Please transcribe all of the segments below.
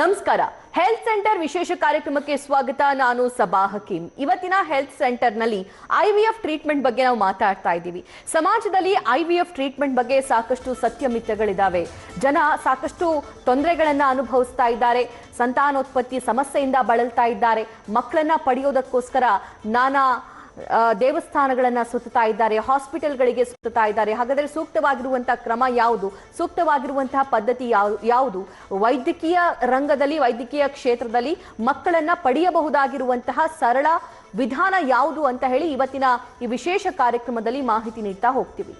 ನಮಸ್ಕಾರ. Health centre ವಿಶೇಷ ಕಾರ್ಯಕ್ರಮಕ್ಕೆ ಸ್ವಾಗತ. ನಾನು ಸಬಾ ಹಕೀಂ. ಇವತ್ತಿನ ಹೆಲ್ತ್ ಸೆಂಟರ್ನಲ್ಲಿ ಐವಿಎಫ್ ಟ್ರೀಟ್ಮೆಂಟ್ ಬಗ್ಗೆ ನಾವು ಮಾತಾಡ್ತಾ ಇದ್ದೀವಿ. ಸಮಾಜದಲ್ಲಿ ಐವಿಎಫ್ ಟ್ರೀಟ್ಮೆಂಟ್ ಬಗ್ಗೆ ಸಾಕಷ್ಟು ಸತ್ಯಮಿತ್ಯಗಳಿದ್ದಾವೆ ಜನ ಸಾಕಷ್ಟು ತೊಂದರೆಗಳನ್ನು ಅನುಭವಿಸ್ತಾ ಇದ್ದಾರೆ. ಸಂತಾನೋತ್ಪತ್ತಿ ಸಮಸ್ಯೆಯಿಂದ ಬಳಲ್ತಾ ಇದ್ದಾರೆ. ಮಕ್ಕಳನ್ನ ಪಡೆಯೋದಕ್ಕೋಸ್ಕರ ನಾನಾ ದೇವಸ್ಥಾನಗಳನ್ನ ಸುತ್ತಾ ಇದ್ದಾರೆ, ಹಾಸ್ಪಿಟಲ್ಗಳಿಗೆ ಸುತ್ತಾ ಇದ್ದಾರೆ. ಹಾಗಾದ್ರೆ ಸೂಕ್ತವಾಗಿರುವಂತಹ ಕ್ರಮ ಯಾವುದು? ಸೂಕ್ತವಾಗಿರುವಂತಹ ಪದ್ಧತಿ ಯಾವ- ಯಾವುದು? ವೈದ್ಯಕೀಯ ರಂಗದಲ್ಲಿ, ವೈದ್ಯಕೀಯ ಕ್ಷೇತ್ರದಲ್ಲಿ ಮಕ್ಕಳನ್ನ ಪಡೆಯಬಹುದಾಗಿರುವಂತಹ ಸರಳ ವಿಧಾನ ಯಾವುದು ಅಂತ ಹೇಳಿ ಇವತ್ತಿನ ಈ ವಿಶೇಷ ಕಾರ್ಯಕ್ರಮದಲ್ಲಿ ಮಾಹಿತಿ ನೀಡ್ತಾ ಹೋಗ್ತೀವಿ.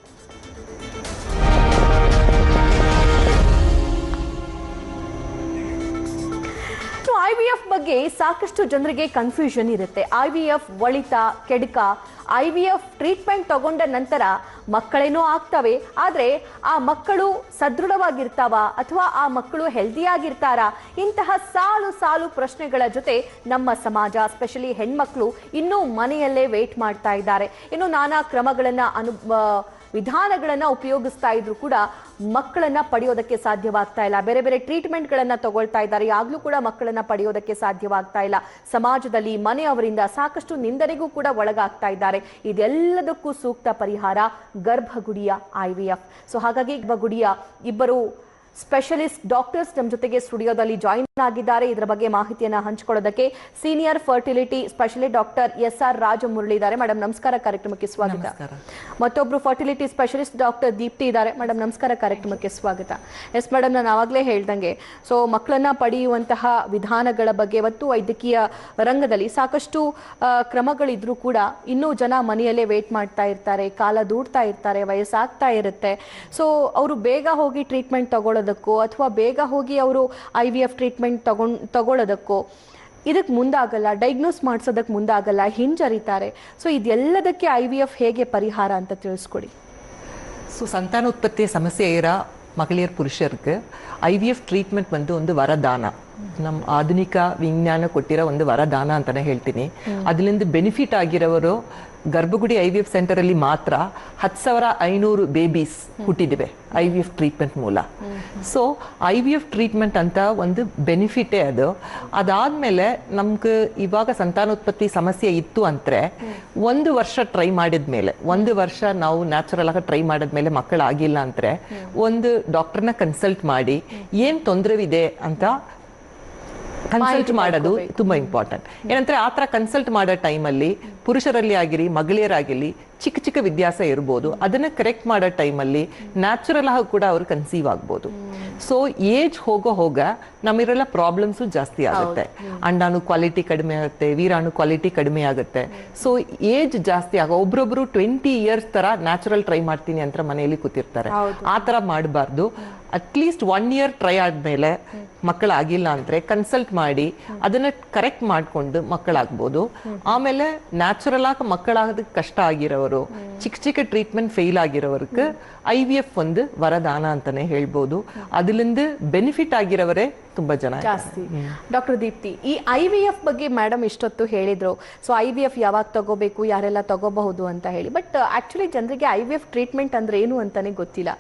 ಐ ವಿ ಎಫ್ ಬಗ್ಗೆ ಸಾಕಷ್ಟು ಜನರಿಗೆ ಕನ್ಫ್ಯೂಷನ್ ಇರುತ್ತೆ. ಐ ವಿ ಎಫ್ ಒಳಿತ, ಕೆಡಕ ಐ ವಿ ಎಫ್ ಟ್ರೀಟ್ಮೆಂಟ್ ತಗೊಂಡ ನಂತರ ಮಕ್ಕಳೇನೋ ಆಗ್ತವೆ. ಆದರೆ ಆ ಮಕ್ಕಳು ಸದೃಢವಾಗಿರ್ತಾವ ಅಥವಾ ಆ ಮಕ್ಕಳು ಹೆಲ್ದಿಯಾಗಿರ್ತಾರಾ ಇಂತಹ ಸಾಲು ಸಾಲು ಪ್ರಶ್ನೆಗಳ ಜೊತೆ ನಮ್ಮ ಸಮಾಜ ಸ್ಪೆಷಲಿ ಹೆಣ್ಮಕ್ಳು, ಇನ್ನೂ ಮನೆಯಲ್ಲೇ ವೇಟ್ ಮಾಡ್ತಾ ಇದ್ದಾರೆ. ಇನ್ನು ನಾನಾ ಕ್ರಮಗಳನ್ನ ಅನು ವಿಧಾನಗಳನ್ನ ಉಪಯೋಗಿಸ್ತಾ ಇದ್ರು ಕೂಡ ಮಕ್ಕಳನ್ನ ಪಡೆಯೋದಕ್ಕೆ ಸಾಧ್ಯವಾಗ್ತಾ ಇಲ್ಲ. ಬೇರೆ ಬೇರೆ ಟ್ರೀಟ್ಮೆಂಟ್ಗಳನ್ನು ತಗೊಳ್ತಾ ಇದ್ದಾರೆ. ಯಾಗ್ಲೂ ಕೂಡ ಮಕ್ಕಳನ್ನ ಪಡೆಯೋದಕ್ಕೆ ಸಾಧ್ಯವಾಗ್ತಾ ಇಲ್ಲ. ಸಮಾಜದಲ್ಲಿ ಮನೆಯವರಿಂದ ಸಾಕಷ್ಟು ನಿಂದನೆಗೂ ಕೂಡ ಒಳಗಾಗ್ತಾ ಇದ್ದಾರೆ. ಇದೆಲ್ಲದಕ್ಕೂ ಸೂಕ್ತ ಪರಿಹಾರ ಗರ್ಭಗುಡಿಯ ಐ ವಿ ಎಫ್ ಸೊ ಹಾಗಾಗಿ ಗರ್ಭಗುಡಿಯ ಇಬ್ಬರು ಸ್ಪೆಷಲಿಸ್ಟ್ ಡಾಕ್ಟರ್ಸ್ ನಮ್ಮ ಜೊತೆಗೆ ಸ್ಟುಡಿಯೋದಲ್ಲಿ ಜಾಯಿನ್ ಆಗಿದ್ದಾರೆ. ಇದರ ಬಗ್ಗೆ ಮಾಹಿತಿಯನ್ನು ಹಂಚಿಕೊಳ್ಳೋದಕ್ಕೆ senior fertility specialist doctor S R Rajamurali ಇದ್ದಾರೆ ಮೇಡಮ್ ನಮಸ್ಕಾರ. ಕಾರ್ಯಕ್ರಮಕ್ಕೆ ಸ್ವಾಗತ. ಮತ್ತೊಬ್ರು ಫರ್ಟಿಲಿಟಿ ಸ್ಪೆಷಲಿಸ್ಟ್ ಡಾಕ್ಟರ್ ದೀಪ್ತಿ ಇದ್ದಾರೆ. ಮೇಡಮ್ ನಮಸ್ಕಾರ. ಕಾರ್ಯಕ್ರಮಕ್ಕೆ ಸ್ವಾಗತ. ಎಸ್ ಮೇಡಮ್ ನಾನು ಆವಾಗಲೇ ಹೇಳ್ದಂಗೆ ಸೊ ಮಕ್ಕಳನ್ನ ಪಡೆಯುವಂತಹ ವಿಧಾನಗಳ ಬಗ್ಗೆ ಮತ್ತು ವೈದ್ಯಕೀಯ ರಂಗದಲ್ಲಿ ಸಾಕಷ್ಟು ಕ್ರಮಗಳಿದ್ರೂ ಕೂಡ ಇನ್ನೂ ಜನ ಮನೆಯಲ್ಲೇ ವೇಟ್ ಮಾಡ್ತಾ ಇರ್ತಾರೆ. ಕಾಲ ದೂಡ್ತಾ ಇರ್ತಾರೆ. ವಯಸ್ಸಾಗ್ತಾ ಇರುತ್ತೆ. ಸೊ ಅವರು ಬೇಗ ಹೋಗಿ ಟ್ರೀಟ್ಮೆಂಟ್ ಮಾಡ್ಕೊಳ್ಳೋದಕ್ಕೋ ಅಥವಾ ಬೇಗ ಹೋಗಿ ಅವರು ಐ ವಿ ಎಫ್ ಟ್ರೀಟ್ಮೆಂಟ್ ತಗೊಂಡು ತಗೊಳ್ಳೋದಕ್ಕೋ ಇದಕ್ಕೆ ಮುಂದಾಗಲ್ಲ ಡೈಗ್ನೋಸ್ ಮಾಡಿಸೋದಕ್ಕೆ ಮುಂದಾಗಲ್ಲ ಹಿಂಜರಿತಾರೆ. ಸೊ ಇದೆಲ್ಲದಕ್ಕೆ ಐ ವಿ ಎಫ್ ಹೇಗೆ ಪರಿಹಾರ ಅಂತ ತಿಳಿಸ್ಕೊಡಿ. ಸೊ ಸಂತಾನೋತ್ಪತ್ತಿ ಸಮಸ್ಯೆ ஸோ சந்தானோத்பத்திய ಪುರುಷರಿಗೆ ಐ ವಿ ಎಫ್ ಟ್ರೀಟ್ಮೆಂಟ್ ಬಂದು ಒಂದು ವರದಾನ. ನಮ್ಮ ಆಧುನಿಕ ವಿಜ್ಞಾನ ಕೊಟ್ಟಿರೋ ಒಂದು ವರದಾನ ಅಂತಾನೆ ಹೇಳ್ತೀನಿ. ಅದರಿಂದ ಬೆನಿಫಿಟ್ ಆಗಿರೋರು ಗರ್ಭಗುಡಿ ಐ ವಿ ಎಫ್ ಸೆಂಟರ್ ಅಲ್ಲಿ ಮಾತ್ರ ಹತ್ತು ಸಾವಿರ ಐನೂರು ಬೇಬೀಸ್ ಹುಟ್ಟಿದಿವೆ ಐ ವಿ ಎಫ್ ಟ್ರೀಟ್ಮೆಂಟ್ ಮೂಲ. So I V F treatment ಅಂತ ಒಂದು ಬೆನಿಫಿಟೇ ಅದು. ಅದಾದ್ಮೇಲೆ ನಮ್ಗೆ ಇವಾಗ ಸಂತಾನೋತ್ಪತ್ತಿ ಸಮಸ್ಯೆ ಇತ್ತು ಅಂದ್ರೆ ಒಂದು ವರ್ಷ ಟ್ರೈ ಮಾಡಿದ್ಮೇಲೆ ಒಂದು ವರ್ಷ ನಾವು ನ್ಯಾಚುರಲ್ ಆಗಿ ಟ್ರೈ ಮಾಡಿದ್ಮೇಲೆ ಮಕ್ಕಳಾಗಿಲ್ಲ ಅಂದ್ರೆ ಒಂದು ಡಾಕ್ಟರ್ನ ಕನ್ಸಲ್ಟ್ ಮಾಡಿ ಏನು ತೊಂದರೆವಿದೆ ಅಂತ ಕನ್ಸಲ್ಟ್ ಮಾಡೋದು ತುಂಬಾ ಇಂಪಾರ್ಟೆಂಟ್ ಏನಂದ್ರೆ ಆ ತರ ಕನ್ಸಲ್ಟ್ ಮಾಡೋ ಟೈಮಲ್ಲಿ ಪುರುಷರಲ್ಲಿ ಆಗಿರಿ ಮಹಿಳೆಯರಾಗಿರಲಿ ಚಿಕ್ಕ ಚಿಕ್ಕ ವ್ಯತ್ಯಾಸ ಇರ್ಬೋದು. ಅದನ್ನ ಕರೆಕ್ಟ್ ಮಾಡೋ ಟೈಮಲ್ಲಿ ನ್ಯಾಚುರಲ್ ಆಗಿ ಕೂಡ ಅವರು ಕನ್ಸೀವ್ ಆಗ್ಬೋದು. ಸೊ ಏಜ್ ಹೋಗೋ ಹೋಗ ನಮ್ಮಿರಲ್ಲ ಪ್ರಾಬ್ಲಮ್ಸು ಜಾಸ್ತಿ ಆಗುತ್ತೆ. ಅಂಡಾನು ಕ್ವಾಲಿಟಿ ಕಡಿಮೆ ಆಗುತ್ತೆ ವೀರಾಣು ಕ್ವಾಲಿಟಿ ಕಡಿಮೆ ಆಗುತ್ತೆ. ಸೊ ಏಜ್ ಜಾಸ್ತಿ ಆಗ ಒಬ್ರೊಬ್ರು ಟ್ವೆಂಟಿ ಇಯರ್ಸ್ ತರ ನ್ಯಾಚುರಲ್ ಟ್ರೈ ಮಾಡ್ತೀನಿ ಅಂತ ಮನೆಯಲ್ಲಿ ಕೂತಿರ್ತಾರೆ. ಆ ತರ ಮಾಡಬಾರ್ದು. ಅಟ್ಲೀಸ್ಟ್ ಒನ್ ಇಯರ್ ಟ್ರೈ ಆದ್ಮೇಲೆ ಮಕ್ಕಳಾಗಿಲ್ಲ ಅಂದ್ರೆ ಕನ್ಸಲ್ಟ್ ಮಾಡಿ ಅದನ್ನ ಕರೆಕ್ಟ್ ಮಾಡಿಕೊಂಡು ಮಕ್ಕಳಾಗ್ಬೋದು. ಆಮೇಲೆ ನ್ಯಾಚುರಲ್ ಆಗಿ ಮಕ್ಕಳಾಗೋದಕ್ಕೆ ಕಷ್ಟ ಆಗಿರೋರು ಚಿಕ್ಕ ಚಿಕ್ಕ ಟ್ರೀಟ್ಮೆಂಟ್ ಫೇಲ್ ಆಗಿರೋವರ್ಗೆ ಐ ವಿ ಎಫ್ ಒಂದು ವರದಾನ ಅಂತಾನೆ ಹೇಳ್ಬೋದು. ಅದರಿಂದ ಬೆನಿಫಿಟ್ ಆಗಿರೋವರೇ ತುಂಬಾ ಜನ ಜಾಸ್ತಿ. ಡಾಕ್ಟರ್ ದೀಪ್ತಿ ಈ ಐ ವಿ ಎಫ್ ಬಗ್ಗೆ ಮೇಡಮ್ ಇಷ್ಟೊತ್ತು ಹೇಳಿದ್ರು. ಸೊ ಐ ವಿ ಎಫ್ ಯಾವಾಗ ತಗೋಬೇಕು ಯಾರೆಲ್ಲ ತಗೋಬಹುದು ಅಂತ ಹೇಳಿ. ಬಟ್ ಆಕ್ಚುಲಿ ಜನರಿಗೆ ಐ ವಿ ಎಫ್ ಟ್ರೀಟ್ಮೆಂಟ್ ಅಂದ್ರೆ ಏನು ಅಂತಾನೆ ಗೊತ್ತಿಲ್ಲ.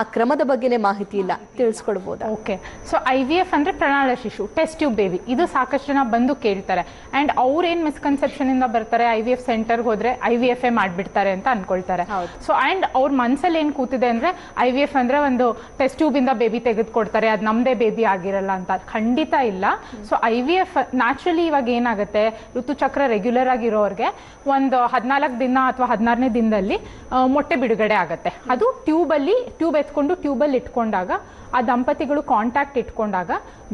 ಆ ಕ್ರಮದ ಬಗ್ಗೆನೇ ಮಾಹಿತಿ ಇಲ್ಲ. ತಿಳಿಸ್ಕೊಡ್ಬೋದಾ? Okay so I V F ಅಂದ್ರೆ ಪ್ರಣಾಳ ಶಿಶು ಟೆಸ್ಟ್ ಟ್ಯೂಬ್ ಬೇಬಿ ಇದು ಸಾಕಷ್ಟು ಜನ ಬಂದು ಕೇಳ್ತಾರೆ. ಅಂಡ್ ಅವ್ರೇನ್ ಮಿಸ್ಕನ್ಸೆಪ್ಷನ್ ಇಂದ ಬರ್ತಾರೆ? ಐ ವಿ ಎಫ್ ಸೆಂಟರ್ಗೆ ಹೋದ್ರೆ ಐ ವಿ ಎಫ್ ಎ ಮಾಡಿಬಿಡ್ತಾರೆ ಅಂತ ಅನ್ಕೊಳ್ತಾರೆ. ಸೊ ಅಂಡ್ ಅವ್ರ ಮನ್ಸಲ್ಲಿ ಏನ್ ಕೂತಿದೆ ಅಂದ್ರೆ ಐ ವಿ ಎಫ್ ಅಂದ್ರೆ ಒಂದು ಟೆಸ್ಟ್ ಟ್ಯೂಬ್ ಇಂದ ಬೇಬಿ ತೆಗೆದುಕೊಡ್ತಾರೆ ಅದು ನಮ್ದೇ ಬೇಬಿ ಆಗಿರಲ್ಲ ಅಂತ. ಖಂಡಿತ ಇಲ್ಲ. So I V F naturally ಇವಾಗ ಏನಾಗುತ್ತೆ? ಋತುಚಕ್ರ ರೆಗ್ಯುಲರ್ ಆಗಿರೋರ್ಗೆ ಒಂದು ಹದಿನಾಲ್ಕು ದಿನ ಅಥವಾ ಹದಿನಾರನೇ ದಿನದಲ್ಲಿ ಮೊಟ್ಟೆ ಬಿಡುಗಡೆ ಆಗುತ್ತೆ. ಅದು ಟ್ಯೂಬಲ್ಲಿ ಟ್ಯೂಬ್ ಎತ್ಕೊಂಡು ಟ್ಯೂಬಲ್ಲಿ ಇಟ್ಕೊಂಡಾಗ ಆ ದಂಪತಿಗಳು ಕಾಂಟ್ಯಾಕ್ಟ್ ಇಟ್ಕೊಂಡಾಗ